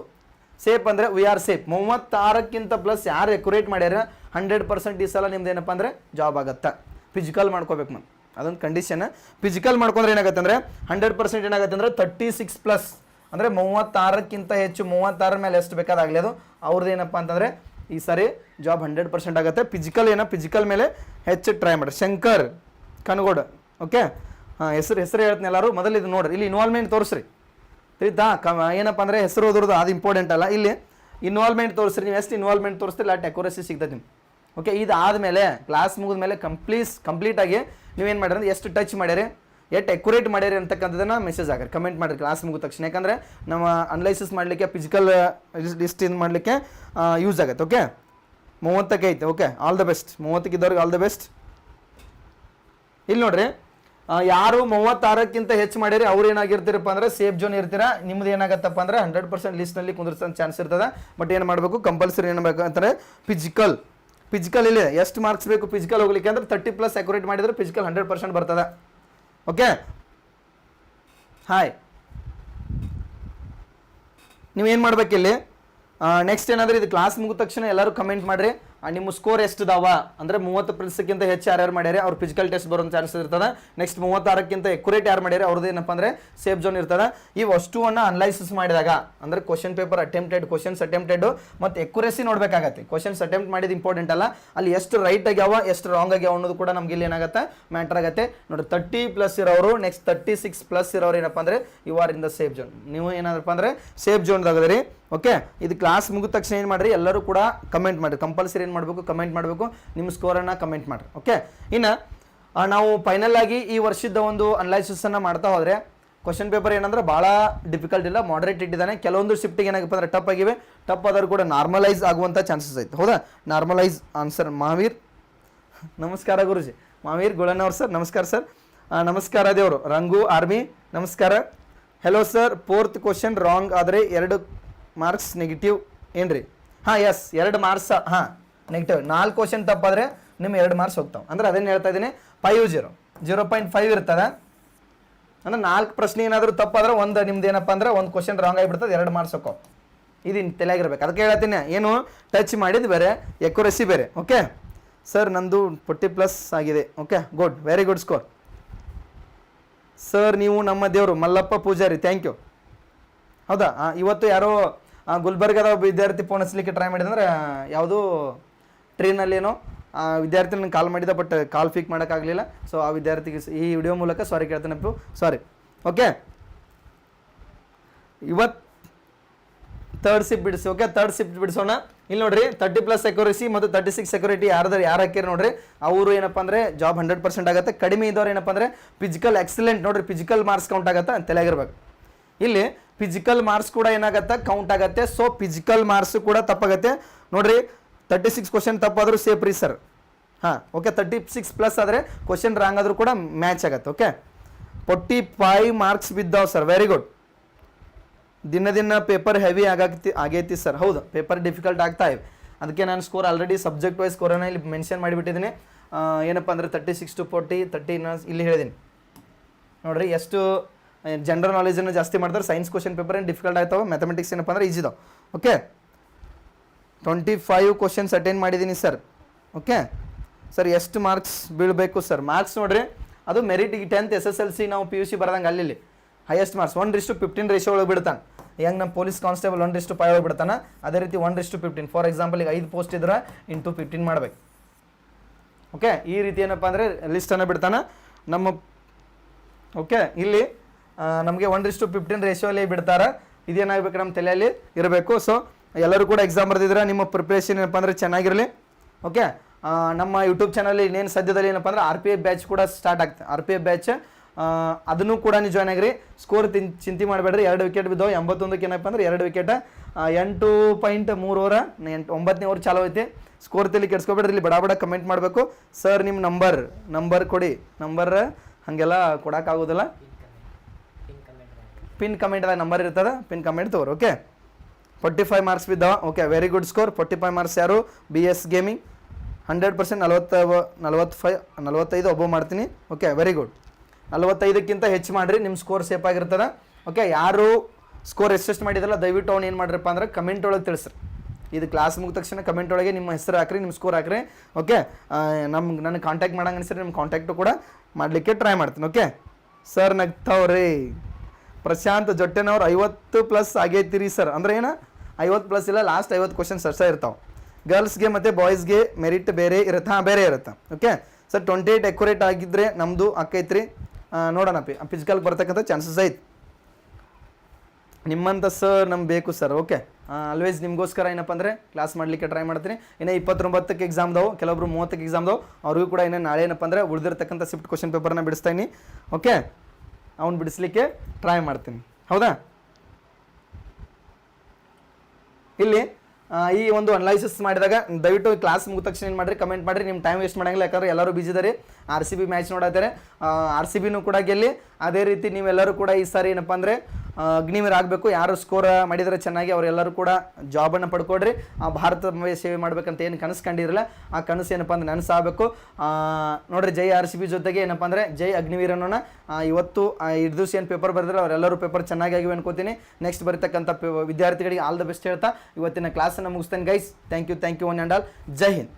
ಸೇಫ್ ಅಂದ್ರೆ ವಿ ಆರ್ ಸೇಫ್ ಮೂವತ್ತಾರಕ್ಕಿಂತ ಪ್ಲಸ್ ಯಾರು ಎಕ್ಯುರೇಟ್ ಮಾಡ್ಯಾರ ಹಂಡ್ರೆಡ್ ಪರ್ಸೆಂಟ್ ಈ ಸಲ ನಿಮ್ದು ಏನಪ್ಪ ಅಂದ್ರೆ ಜಾಬ್ ಆಗುತ್ತೆ. ಫಿಸಿಕಲ್ ಮಾಡ್ಕೋಬೇಕು ಮ್ಯಾಮ್ ಅದೊಂದು ಕಂಡೀಷನ್ ಫಿಸಿಕಲ್ ಮಾಡ್ಕೊಂಡ್ರೆ ಏನಾಗುತ್ತೆ ಅಂದ್ರೆ ಹಂಡ್ರೆಡ್ ಪರ್ಸೆಂಟ್ ಏನಾಗುತ್ತೆ ಅಂದ್ರೆ ತರ್ಟಿ ಸಿಕ್ಸ್ ಪ್ಲಸ್ ಅಂದ್ರೆ ಮೂವತ್ತಾರಕ್ಕಿಂತ ಹೆಚ್ಚು, ಮೂವತ್ತಾರ ಮೇಲೆ ಎಷ್ಟು ಬೇಕಾದಾಗಲಿ ಅದು, ಅವ್ರದ್ದು ಏನಪ್ಪ ಅಂತಂದ್ರೆ ಈ ಸಾರಿ ಜಾಬ್ ಹಂಡ್ರೆಡ್ ಪರ್ಸೆಂಟ್ ಆಗುತ್ತೆ. ಫಿಸಿಕಲ್ ಏನೋ? ಫಿಸಿಕಲ್ ಮೇಲೆ ಹೆಚ್ಚು ಟ್ರೈ ಮಾಡಿ. ಶಂಕರ್, ಕನಗೋಡ್ ಓಕೆ ಹೆಸರು ಹೆಸರು ಹೇಳ್ತೀನಿ ಎಲ್ಲರೂ. ಮೊದಲು ಇದು ನೋಡ್ರಿ. ಇಲ್ಲಿ ಇನ್ವಾಲ್ವ್ಮೆಂಟ್ ತೋರಿಸ್ರಿ. ತಿಳಿತಾ? ಕ ಏನಪ್ಪ ಅಂದರೆ ಹೆಸರು ಓದೋದು ಅದು ಇಂಪಾರ್ಟೆಂಟ್ ಅಲ್ಲ. ಇಲ್ಲಿ ಇನ್ವಾಲ್ವ್ಮೆಂಟ್ ತೋರಿಸ್ರಿ. ನೀವು ಎಷ್ಟು ಇನ್ವಾಲ್ವ್ಮೆಂಟ್ ತೋರಿಸ್ತಿಲ್ಲ ಅಟ್ ಅಕ್ಯುರಸಿ ಸಿಗ್ತದೆ ಓಕೆ ಇದು ಆದಮೇಲೆ ಕ್ಲಾಸ್ ಮುಗಿದ ಮೇಲೆ ಕಂಪ್ಲೀಸ್ ಕಂಪ್ಲೀಟಾಗಿ ನೀವೇನು ಮಾಡಿರಿ ಎಷ್ಟು ಟಚ್ ಮಾಡ್ಯಾರಿ ಎಷ್ಟು ಎಕ್ಯುರೇಟ್ ಮಾಡ್ಯಾರಿ ಅಂತಕ್ಕಂಥದ್ದನ್ನು ಮೆಸೇಜ್ ಆಗಿರಿ ಕಮೆಂಟ್ ಮಾಡಿರಿ ಕ್ಲಾಸ್ ಮುಗಿದ ತಕ್ಷಣ. ಯಾಕಂದರೆ ನಮ್ಮ ಅನಲೈಸಿಸ್ ಮಾಡಲಿಕ್ಕೆ ಫಿಸಿಕಲ್ ಲಿಸ್ಟ್ ಇದು ಮಾಡಲಿಕ್ಕೆ ಯೂಸ್ ಆಗುತ್ತೆ ಓಕೆ ಮೂವತ್ತಕ್ಕೆ ಐತೆ ಓಕೆ ಆಲ್ ದ ಬೆಸ್ಟ್ ಮೂವತ್ತಕ್ಕೆ ಇದ್ದವ್ರಿಗೆ ಆಲ್ ದ ಬೆಸ್ಟ್ ಇಲ್ಲಿ ನೋಡ್ರಿ. ಯಾರು ಮೂವತ್ತಾರಕ್ಕಿಂತ ಹೆಚ್ಚು ಮಾಡಿರಿ, ಅವ್ರು ಏನಾಗಿರ್ತೀರಪ್ಪ ಅಂದ್ರೆ ಸೇಫ್ ಜೋನ್ ಇರ್ತೀರಾ. ನಿಮ್ದು ಏನಾಗತ್ತಪ್ಪ ಅಂದ್ರೆ ಹಂಡ್ರೆಡ್ ಪರ್ಸೆಂಟ್ ಲಿಸ್ಟ್ನಲ್ಲಿ ಕುಂದಿರ್ಸೋ ಚಾನ್ಸ್ ಇರ್ತದೆ. ಬಟ್ ಏನು ಮಾಡಬೇಕು? ಕಂಪಲ್ಸರಿ ಏನು ಬೇಕು ಫಿಸಿಕಲ್ ಫಿಸಿಕಲ್ ಇಲ್ಲಿ ಎಷ್ಟು ಮಾರ್ಕ್ಸ್ ಬೇಕು ಫಿಸಿಕಲ್ ಹೋಗ್ಲಿಕ್ಕೆ ಅಂದ್ರೆ ತರ್ಟಿ ಪ್ಲಸ್ ಅಕ್ಯುರೇಟ್ ಮಾಡಿದ್ರೆ ಫಿಸಿಕಲ್ ಹಂಡ್ರೆಡ್ ಪರ್ಸೆಂಟ್ ಬರ್ತದೆ. ಓಕೆ ಹಾಯ್ ನೀವೇನು ಮಾಡ್ಬೇಕಿಲ್ಲಿ? ನೆಕ್ಸ್ಟ್ ಏನಾದ್ರೆ ಇದು ಕ್ಲಾಸ್ ಮುಗಿದ ತಕ್ಷಣ ಎಲ್ಲರೂ ಕಮೆಂಟ್ ಮಾಡ್ರಿ. ನಿಮ್ಮ ಸ್ಕೋರ್ ಎಷ್ಟು ಇದಾವ? ಅಂದ್ರೆ ಮೂವತ್ತು ಪ್ರಿನ್ಸ್ಕ್ಕಿಂತ ಹೆಚ್ಚು ಯಾರ್ಯಾರು ಮಾಡ್ಯಾರೆ? ಅವ್ರು ಫಿಸಿಕಲ್ ಟೆಸ್ಟ್ ಬರೋ ಚಾನ್ಸ್ ಇರ್ತದೆ. ನೆಕ್ಸ್ಟ್ ಮೂವತ್ತಾರಕ್ಕಿಂತ ಎಕ್ಯುರೇಟ್ ಯಾರು ಮಾಡ್ಯಾರೆ? ಅವ್ರದ್ದು ಏನಪ್ಪ ಅಂದ್ರೆ ಸೇಫ್ ಜೋನ್ ಇರ್ತದೆ. ಈ ವಸ್ತುವನ್ನು ಅನಲೈಸಿಸ್ ಮಾಡಿದಾಗ, ಅಂದ್ರೆ question paper attempted questions attempted ಮತ್ತು ಎಕ್ಯುರೇಸಿ ನೋಡಬೇಕಾಗತ್ತೆ. ಕ್ವಶನ್ಸ್ ಅಟೆಂಪ್ಟ್ ಮಾಡಿದ ಇಂಪಾರ್ಟೆಂಟ್ ಅಲ್ಲ. ಅಲ್ಲಿ ಎಷ್ಟು ರೈಟ್ ಆಗ್ಯಾವ, ಎಷ್ಟು ರಾಂಗ್ ಆಗ್ಯಾವ ಅನ್ನೋದು ಕೂಡ ನಮ್ಗೆ ಇಲ್ಲಿ ಏನಾಗುತ್ತೆ? ಮ್ಯಾಟರ್ ಆಗುತ್ತೆ. ನೋಡಿ ತರ್ಟಿ ಪ್ಲಸ್ ಇರೋರು ನೆಕ್ಸ್ಟ್ ತರ್ಟಿ ಸಿಕ್ಸ್ ಪ್ಲಸ್ ಇರೋರು ಏನಪ್ಪ ಅಂದ್ರೆ you are in the safe zone ನೀವು ಏನಾದ್ರಪ್ಪ ಅಂದ್ರೆ ಸೇಫ್ ಜೋನ್ದಾಗದ್ರಿ ಓಕೆ ಇದು ಕ್ಲಾಸ್ ಮುಗಿದ ತಕ್ಷಣ ಏನು ಮಾಡ್ರಿ? ಎಲ್ಲರೂ ಕೂಡ ಕಮೆಂಟ್ ಮಾಡಿರಿ. ಕಂಪಲ್ಸರಿ ಏನು ಮಾಡಬೇಕು? ಕಮೆಂಟ್ ಮಾಡಬೇಕು. ನಿಮ್ಮ ಸ್ಕೋರನ್ನು ಕಮೆಂಟ್ ಮಾಡಿರಿ. ಓಕೆ ಇನ್ನು ನಾವು ಫೈನಲ್ ಆಗಿ ಈ ವರ್ಷದ ಒಂದು ಅನಲೈಸಿಸನ್ನು ಮಾಡ್ತಾ ಹೋದರೆ ಕ್ವಶನ್ ಪೇಪರ್ ಏನಂದ್ರೆ ಭಾಳ ಡಿಫಿಕಲ್ಟ್ ಇಲ್ಲ ಮಾಡರೇಟ್ ಇಟ್ಟಿದ್ದಾನೆ. ಕೆಲವೊಂದು ಶಿಫ್ಟಿಗೆ ಏನಾಗಪ್ಪ ಅಂದ್ರೆ ಟಪ್ ಆಗಿವೆ. ಟಪ್ ಆದರೂ ಕೂಡ ನಾರ್ಮಲೈಸ್ ಆಗುವಂಥ ಚಾನ್ಸಸ್ ಐತೆ. ಹೌದಾ? Normalise answer Mahavir? ನಮಸ್ಕಾರ ಗುರುಜಿ. ಮಹಾವೀರ್ ಗುಳನವ್ರ ಸರ್, ನಮಸ್ಕಾರ ಸರ್. ನಮಸ್ಕಾರ ದೇವರು. ರಂಗು, ಆರ್ಮಿ, ನಮಸ್ಕಾರ. Hello sir fourth question wrong ಆದರೆ ಎರಡು ಮಾರ್ಕ್ಸ್ ನೆಗೆಟಿವ್ ಏನ್ರಿ? ಹಾಂ ಎಸ್ ಎರಡು ಮಾರ್ಕ್ಸ್ ಹಾಂ ನೆಗೆಟಿವ್ ನಾಲ್ಕು ಕ್ವಶನ್ ತಪ್ಪಾದ್ರೆ ನಿಮ್ಮ ಎರಡು ಮಾರ್ಕ್ಸ್ ಹೋಗ್ತಾವೆ. ಅಂದ್ರೆ ಅದೇನು ಹೇಳ್ತಾ ಇದ್ದೀನಿ? Five zero zero point five ಇರ್ತದೆ. ಅಂದ್ರೆ ನಾಲ್ಕು ಪ್ರಶ್ನೆ ಏನಾದರೂ ತಪ್ಪಾದ್ರೆ ಒಂದು ನಿಮ್ದು ಏನಪ್ಪ ಅಂದ್ರೆ ಒಂದು ಕ್ವಶನ್ ರಾಂಗ್ ಆಗಿಬಿಡ್ತದೆ, ಎರಡು ಮಾರ್ಕ್ಸ್ ಹೋಗೋ ಇದು ತಲೆಯಾಗಿರ್ಬೇಕು. ಅದಕ್ಕೆ ಹೇಳ್ತೀನಿ, ಏನು? ಟಚ್ ಮಾಡಿದ್ದು ಬೇರೆ ಎಕ್ಯುರಸಿ ಬೇರೆ ಓಕೆ ಸರ್ ನಂದು ಫೋರ್ಟಿ ಪ್ಲಸ್ ಆಗಿದೆ okay good very good score sir ನೀವು ನಮ್ಮ ದೇವರು, ಮಲ್ಲಪ್ಪ ಪೂಜಾರಿ ಥ್ಯಾಂಕ್ ಯು ಹೌದಾ? ಇವತ್ತು ಯಾರೋ ಗುಲ್ಬರ್ಗದ ಒಬ್ಬ ವಿದ್ಯಾರ್ಥಿ ಫೋನ್ ಹಚ್ಚಲಿಕ್ಕೆ ಟ್ರೈ ಮಾಡಿದಂದ್ರೆ ಯಾವುದು ಟ್ರೈನಲ್ಲೇನೋ ಆ ವಿದ್ಯಾರ್ಥಿ ನನಗೆ ಕಾಲ್ ಮಾಡಿದ ಬಟ್ ಕಾಲ್ ಪಿಕ್ ಮಾಡೋಕ್ಕಾಗಲಿಲ್ಲ. ಸೊ ಆ ವಿದ್ಯಾರ್ಥಿಗೆ ಈ ವಿಡಿಯೋ ಮೂಲಕ ಸಾರಿ ಕೇಳ್ತೇನೆ ಸಾರಿ ಓಕೆ ಇವತ್ತು ತರ್ಡ್ ಸಿಪ್ ಬಿಡಿಸಿ ಓಕೆ ತರ್ಡ್ ಸಿಪ್ ಬಿಡಿಸೋಣ. ಇಲ್ಲಿ ನೋಡ್ರಿ ತರ್ಟಿ ಪ್ಲಸ್ ಸೆಕ್ಯೂರಿಸಿ ಮತ್ತು ತರ್ಟಿ ಸಿಕ್ಸ್ ಸೆಕ್ಯೂರಿಟಿ ಯಾರಾದ್ರೂ ಯಾರು ಹಾಕಿರಿ ನೋಡ್ರಿ. ಅವರು ಏನಪ್ಪ ಅಂದ್ರೆ ಜಾಬ್ ಹಂಡ್ರೆಡ್ ಪರ್ಸೆಂಟ್ ಆಗುತ್ತೆ. ಕಡಿಮೆ ಇದ್ದವ್ರು ಏನಪ್ಪ ಅಂದ್ರೆ ಫಿಸಿಕಲ್ ಎಕ್ಸಲೆಂಟ್ ನೋಡ್ರಿ ಫಿಸಿಕಲ್ ಮಾರ್ಕ್ಸ್ ಕೌಂಟ್ ಆಗುತ್ತೆ ತಲೆಯಾಗಿರ್ಬೇಕು ಇಲ್ಲಿ ಫಿಸಿಕಲ್ ಮಾರ್ಕ್ಸ್ ಕೂಡ ಏನಾಗುತ್ತೆ? ಕೌಂಟ್ ಆಗುತ್ತೆ. ಸೊ ಫಿಸಿಕಲ್ ಮಾರ್ಕ್ಸ್ ಕೂಡ ತಪ್ಪಾಗತ್ತೆ. ನೋಡ್ರಿ ತರ್ಟಿ ಸಿಕ್ಸ್ ಕ್ವಶನ್ ತಪ್ಪಾದ್ರೂ ಸೇಫ್ ರೀ ಸರ್ ಹಾಂ ಓಕೆ ತರ್ಟಿ ಸಿಕ್ಸ್ ಪ್ಲಸ್ ಆದರೆ ಕ್ವಶನ್ ರಾಂಗ್ ಆದರೂ ಕೂಡ ಮ್ಯಾಚ್ ಆಗುತ್ತೆ ಓಕೆ ಫೋರ್ಟಿ ಫೈವ್ ಮಾರ್ಕ್ಸ್ ಬಿದ್ದಾವ್ ಸರ್ ವೆರಿ ಗುಡ್ ದಿನ ದಿನ ಪೇಪರ್ ಹೆವಿ ಆಗಾಗ್ತಿ ಆಗೈತಿ ಸರ್ ಹೌದು ಪೇಪರ್ ಡಿಫಿಕಲ್ಟ್ ಆಗ್ತಾ ಇವೆ. ಅದಕ್ಕೆ ನಾನು ಸ್ಕೋರ್ ಆಲ್ರೆಡಿ ಸಬ್ಜೆಕ್ಟ್ ವೈಸ್ ಸ್ಕೋರನ್ನು ಇಲ್ಲಿ ಮೆನ್ಷನ್ ಮಾಡಿಬಿಟ್ಟಿದ್ದೀನಿ. ಏನಪ್ಪ ಅಂದರೆ thirty six to forty thirty ಇಲ್ಲಿ ಹೇಳಿದ್ದೀನಿ ನೋಡ್ರಿ, ಎಷ್ಟು ಜನರಲ್ ನಾಲೆಜನ್ನು ಜಾಸ್ತಿ ಮಾಡ್ತಾರೆ ಸೈನ್ಸ್ ಕ್ವಶನ್ ಪೇಪರ್ ಏನು ಡಿಫಿಕಲ್ಟ್ ಆಯ್ತಾವೆ ಮ್ಯಾಥಮೆಟಿಕ್ಸ್ ಏನಪ್ಪ ಅಂದ್ರೆ ಈಜಿ ಇದಾವೆ. Okay twenty five questions attend ಮಾಡಿದ್ದೀನಿ ಸರ್ ಓಕೆ ಸರ್ ಎಷ್ಟು ಮಾರ್ಕ್ಸ್ ಬೀಳಬೇಕು ಸರ್ ಮಾರ್ಕ್ಸ್ ನೋಡ್ರಿ, ಅದು ಮೆರಿಟ್ ಈಗ tenth S S L C ನಾವು ಪಿ ಯು ಸಿ ಬರೋದಂಗೆ ಅಲ್ಲಿ highest marks one is to fifteen ratio ಒಳಗೆ ಬಿಡ್ತಾನೆ. ಹೆಂಗೆ ನಮ್ಮ police constable one is to five ಒಳಗೆ ಬಿಡ್ತಾನೆ? ಅದೇ ರೀತಿ one is to fifteen for example ಈಗ ಐದು ಪೋಸ್ಟ್ ಇದ್ರೆ ಇಂಟು ಫಿಫ್ಟೀನ್ ಮಾಡ್ಬೇಕು. ಓಕೆ ಈ ರೀತಿ ಏನಪ್ಪ ಅಂದರೆ ಲಿಸ್ಟನ್ನು ಬಿಡ್ತಾನೆ. ನಮ್ಮ ಓಕೆ ಇಲ್ಲಿ ನಮಗೆ ಒನ್ ರಿಸ್ಟು ಫಿಫ್ಟೀನ್ ರೇಷಿಯೋಲಿ ಬಿಡ್ತಾರೆ. ಇದೇನಾಗಬೇಕು ನಮ್ಮ ತಲೆಯಲ್ಲಿ? ಇರಬೇಕು. ಸೊ ಎಲ್ಲರೂ ಕೂಡ ಎಕ್ಸಾಮ್ ಬರೆದಿದ್ರೆ ನಿಮ್ಮ ಪ್ರಿಪ್ರೇಷನ್ ಏನಪ್ಪ ಅಂದರೆ ಚೆನ್ನಾಗಿರಲಿ. ಓಕೆ ನಮ್ಮ ಯೂಟ್ಯೂಬ್ ಚಾನಲ್ ಇನ್ನೇನು ಸದ್ಯದಲ್ಲಿ ಏನಪ್ಪ ಅಂದ್ರೆ ಆರ್ ಪಿ ಎಫ್ ಬ್ಯಾಚ್ ಕೂಡ ಸ್ಟಾರ್ಟ್ ಆಗ್ತದೆ ಆರ್ ಪಿ ಎಫ್ ಬ್ಯಾಚ್ ಅದನ್ನು ಕೂಡ ನೀವು ಜಾಯ್ನ್ ಆಗಿರಿ. ಸ್ಕೋರ್ ತಿನ್ ಚಿಂತೆ ಮಾಡಬೇಡ್ರಿ. ಎರಡು ವಿಕೆಟ್ ಬಿದ್ದವು. ಎಂಬತ್ತೊಂದಕ್ಕೆ ಏನಪ್ಪ ಅಂದ್ರೆ ಎರಡು ವಿಕೆಟ್ ಎಂಟು ಪಾಯಿಂಟ್ ಮೂರು ಓವರ ಎಂಟು ಒಂಬತ್ತನೇ ಓವರ್ ಚಾಲೋ ಐತಿ. ಸ್ಕೋರ್ ತಲೆ ಕೆಡ್ಸ್ಕೊಬೇಡ್ರಿ. ಇಲ್ಲಿ ಬಡ ಬಡ ಕಮೆಂಟ್ ಮಾಡಬೇಕು. ಸರ್ ನಿಮ್ಮ ನಂಬರ್ ನಂಬರ್ ಕೊಡಿ. ನಂಬರ್ ಹಾಗೆಲ್ಲ ಕೊಡೋಕ್ಕಾಗೋದಿಲ್ಲ. ಪಿನ್ ಕಮೆಂಟ್ದಾಗ ನಂಬರ್ ಇರ್ತದೆ, ಪಿನ್ ಕಮೆಂಟ್ ತೋರು okay forty five marks ಬಿದ್ದಾವ okay very good score forty five marks ಯಾರು? B S gaming hundred percent ನಲ್ವತ್ತ ನಲ್ವತ್ತು ಫೈ ನಲ್ವತ್ತೈದು ಒಬ್ಬ ಮಾಡ್ತೀನಿ ಓಕೆ ವೆರಿ ಗುಡ್ ನಲ್ವತ್ತೈದಕ್ಕಿಂತ ಹೆಚ್ಚು ಮಾಡಿರಿ ನಿಮ್ಮ ಸ್ಕೋರ್ ಸೇಫ್ ಆಗಿರ್ತದೆ ಓಕೆ ಯಾರು ಸ್ಕೋರ್ ಎಷ್ಟೆಷ್ಟು ಮಾಡಿದ್ರಲ್ಲ, ದಯವಿಟ್ಟು ಅವ್ನು ಏನು ಮಾಡ್ರಪ್ಪ ಅಂದ್ರೆ ಕಮೆಂಟ್ ಒಳಗೆ ತಿಳಿಸ್ರಿ. ಇದು ಕ್ಲಾಸ್ ಮುಗಿದ ತಕ್ಷಣ ಕಮೆಂಟ್ ಒಳಗೆ ನಿಮ್ಮ ಹೆಸರು ಹಾಕ್ರಿ ನಿಮ್ಮ ಸ್ಕೋರ್ ಹಾಕ್ರಿ ಓಕೆ ನಮ್ಗೆ ನನಗೆ ಕಾಂಟ್ಯಾಕ್ಟ್ ಮಾಡಂಗೆ ಅನಿಸಿದ್ರೆ ನಿಮ್ಮ ಕಾಂಟ್ಯಾಕ್ಟು ಕೂಡ ಮಾಡಲಿಕ್ಕೆ ಟ್ರೈ ಮಾಡ್ತೀನಿ ಓಕೆ ಸರ್ ನಗ್ತಾವ್ರಿ. ಪ್ರಶಾಂತ್ ಜೊಟ್ಟೆನವ್ರು ಐವತ್ತು ಪ್ಲಸ್ ಆಗೈತಿರಿ ಸರ್ ಅಂದ್ರೆ ಏನು? ಐವತ್ತು ಪ್ಲಸ್ ಇಲ್ಲ ಲಾಸ್ಟ್ ಐವತ್ತು ಕ್ವಶನ್ಸ್ ಅಷ್ಟೇ ಇರ್ತಾವೆ. ಗರ್ಲ್ಸ್ಗೆ ಮತ್ತು ಬಾಯ್ಸ್ಗೆ ಮೆರಿಟ್ ಬೇರೆ ಇರುತ್ತೆ? ಬೇರೆ ಇರುತ್ತೆ? Okay sir twenty eight accurate ಆಗಿದ್ರೆ ನಮ್ಮದು ಅಕ್ಕೈತ್ರಿ ನೋಡೋಣ ಪಿ ಫಿಸಿಕಲ್ ಬರ್ತಕ್ಕಂಥ ಚಾನ್ಸಸ್ ಐತೆ. ನಿಮ್ಮಂಥ ಸರ್ ನಮ್ಗೆ ಬೇಕು ಸರ್ ಓಕೆ ಆಲ್ವೇಸ್ ನಿಮಗೋಸ್ಕರ ಏನಪ್ಪ ಅಂದರೆ ಕ್ಲಾಸ್ ಮಾಡಲಿಕ್ಕೆ ಟ್ರೈ ಮಾಡ್ತೀನಿ. ಇನ್ನೇ ಇಪ್ಪತ್ತೊಂಬತ್ತಕ್ಕೆ ಎಕ್ಸಾಮ್ದವು ಕೆಲವೊಬ್ರು ಮೂವತ್ತಕ್ಕೆ ಎಕ್ಸಾಮ್ದವು ಅವ್ರಿಗೂ ಕೂಡ ಇನ್ನೇ ನಾಳೆ ಏನಪ್ಪ ಅಂದರೆ ಉಳಿದಿರ್ತಕ್ಕಂಥ ಶಿಫ್ಟ್ ಕ್ವಶನ್ ಪೇಪರ್ನ ಬಿಡಿಸ್ತೀನಿ ಓಕೆ ಅವ್ನು ಬಿಡಿಸ್ಲಿಕ್ಕೆ ಟ್ರೈ ಮಾಡ್ತೀನಿ. ಹೌದಾ? ಇಲ್ಲಿ ಈ ಒಂದು ಅನಲೈಸಿಸ್ ಮಾಡಿದಾಗ ದಯವಿಟ್ಟು ಕ್ಲಾಸ್ ಮುಗಿದ ತಕ್ಷಣ ಏನು ಮಾಡಿರಿ ಕಮೆಂಟ್ ಮಾಡಿರಿ ನಿಮ್ಮ ಟೈಮ್ ವೇಸ್ಟ್ ಮಾಡಂಗಿಲ್ಲ, ಯಾಕಂದ್ರೆ ಎಲ್ಲರೂ ಬಿಜಿ ಇದ್ದಾರೆ ಆರ್ ಸಿ ಬಿ ಮ್ಯಾಚ್ ನೋಡತ್ತಾರೆ. ಆರ್ ಸಿ ಬಿನೂ ಕೂಡ ಗೆಲ್ಲಿ ಅದೇ ರೀತಿ ನೀವೆಲ್ಲರೂ ಕೂಡ ಈ ಸಾರಿ ಏನಪ್ಪ ಅಂದರೆ ಆಗಬೇಕು. ಯಾರು ಸ್ಕೋರ್ ಮಾಡಿದರೆ ಚೆನ್ನಾಗಿ ಅವರೆಲ್ಲರೂ ಕೂಡ ಜಾಬನ್ನು ಪಡ್ಕೊಡ್ರಿ ಆ ಭಾರತ ಸೇವೆ ಮಾಡಬೇಕಂತ ಏನು ಕನಸು ಕಂಡಿರಲ್ಲ ಆ ಕನಸು ಏನಪ್ಪ ಅಂದ್ರೆ ನನಸಾಗಬೇಕು. ನೋಡ್ರಿ ಜೈ ಆರ್ ಸಿ ಬಿ ಜೊತೆಗೆ ಏನಪ್ಪ ಅಂದರೆ ಜೈ ಅಗ್ನಿವೀರ್ ಅನ್ನೋಣ ಆ, ಇವತ್ತು ದಿವಸ ಏನು ಪೇಪರ್ ಬರೆದ್ರೆ ಅವರೆಲ್ಲರೂ ಪೇಪರ್ ಚೆನ್ನಾಗಿ ಆಗಿವೆ ಅನ್ಕೋತೀನಿ. ನೆಕ್ಸ್ಟ್ ಬರೀತಕ್ಕಂಥ ವಿದ್ಯಾರ್ಥಿಗಳಿಗೆ ಆಲ್ ದ ಬೆಸ್ಟ್ ಹೇಳ್ತಾ ಇವತ್ತಿನ ಕ್ಲಾಸನ್ನು ಮುಗಿಸ್ತೇನೆ guys thank you thank you one and all Jai Hind.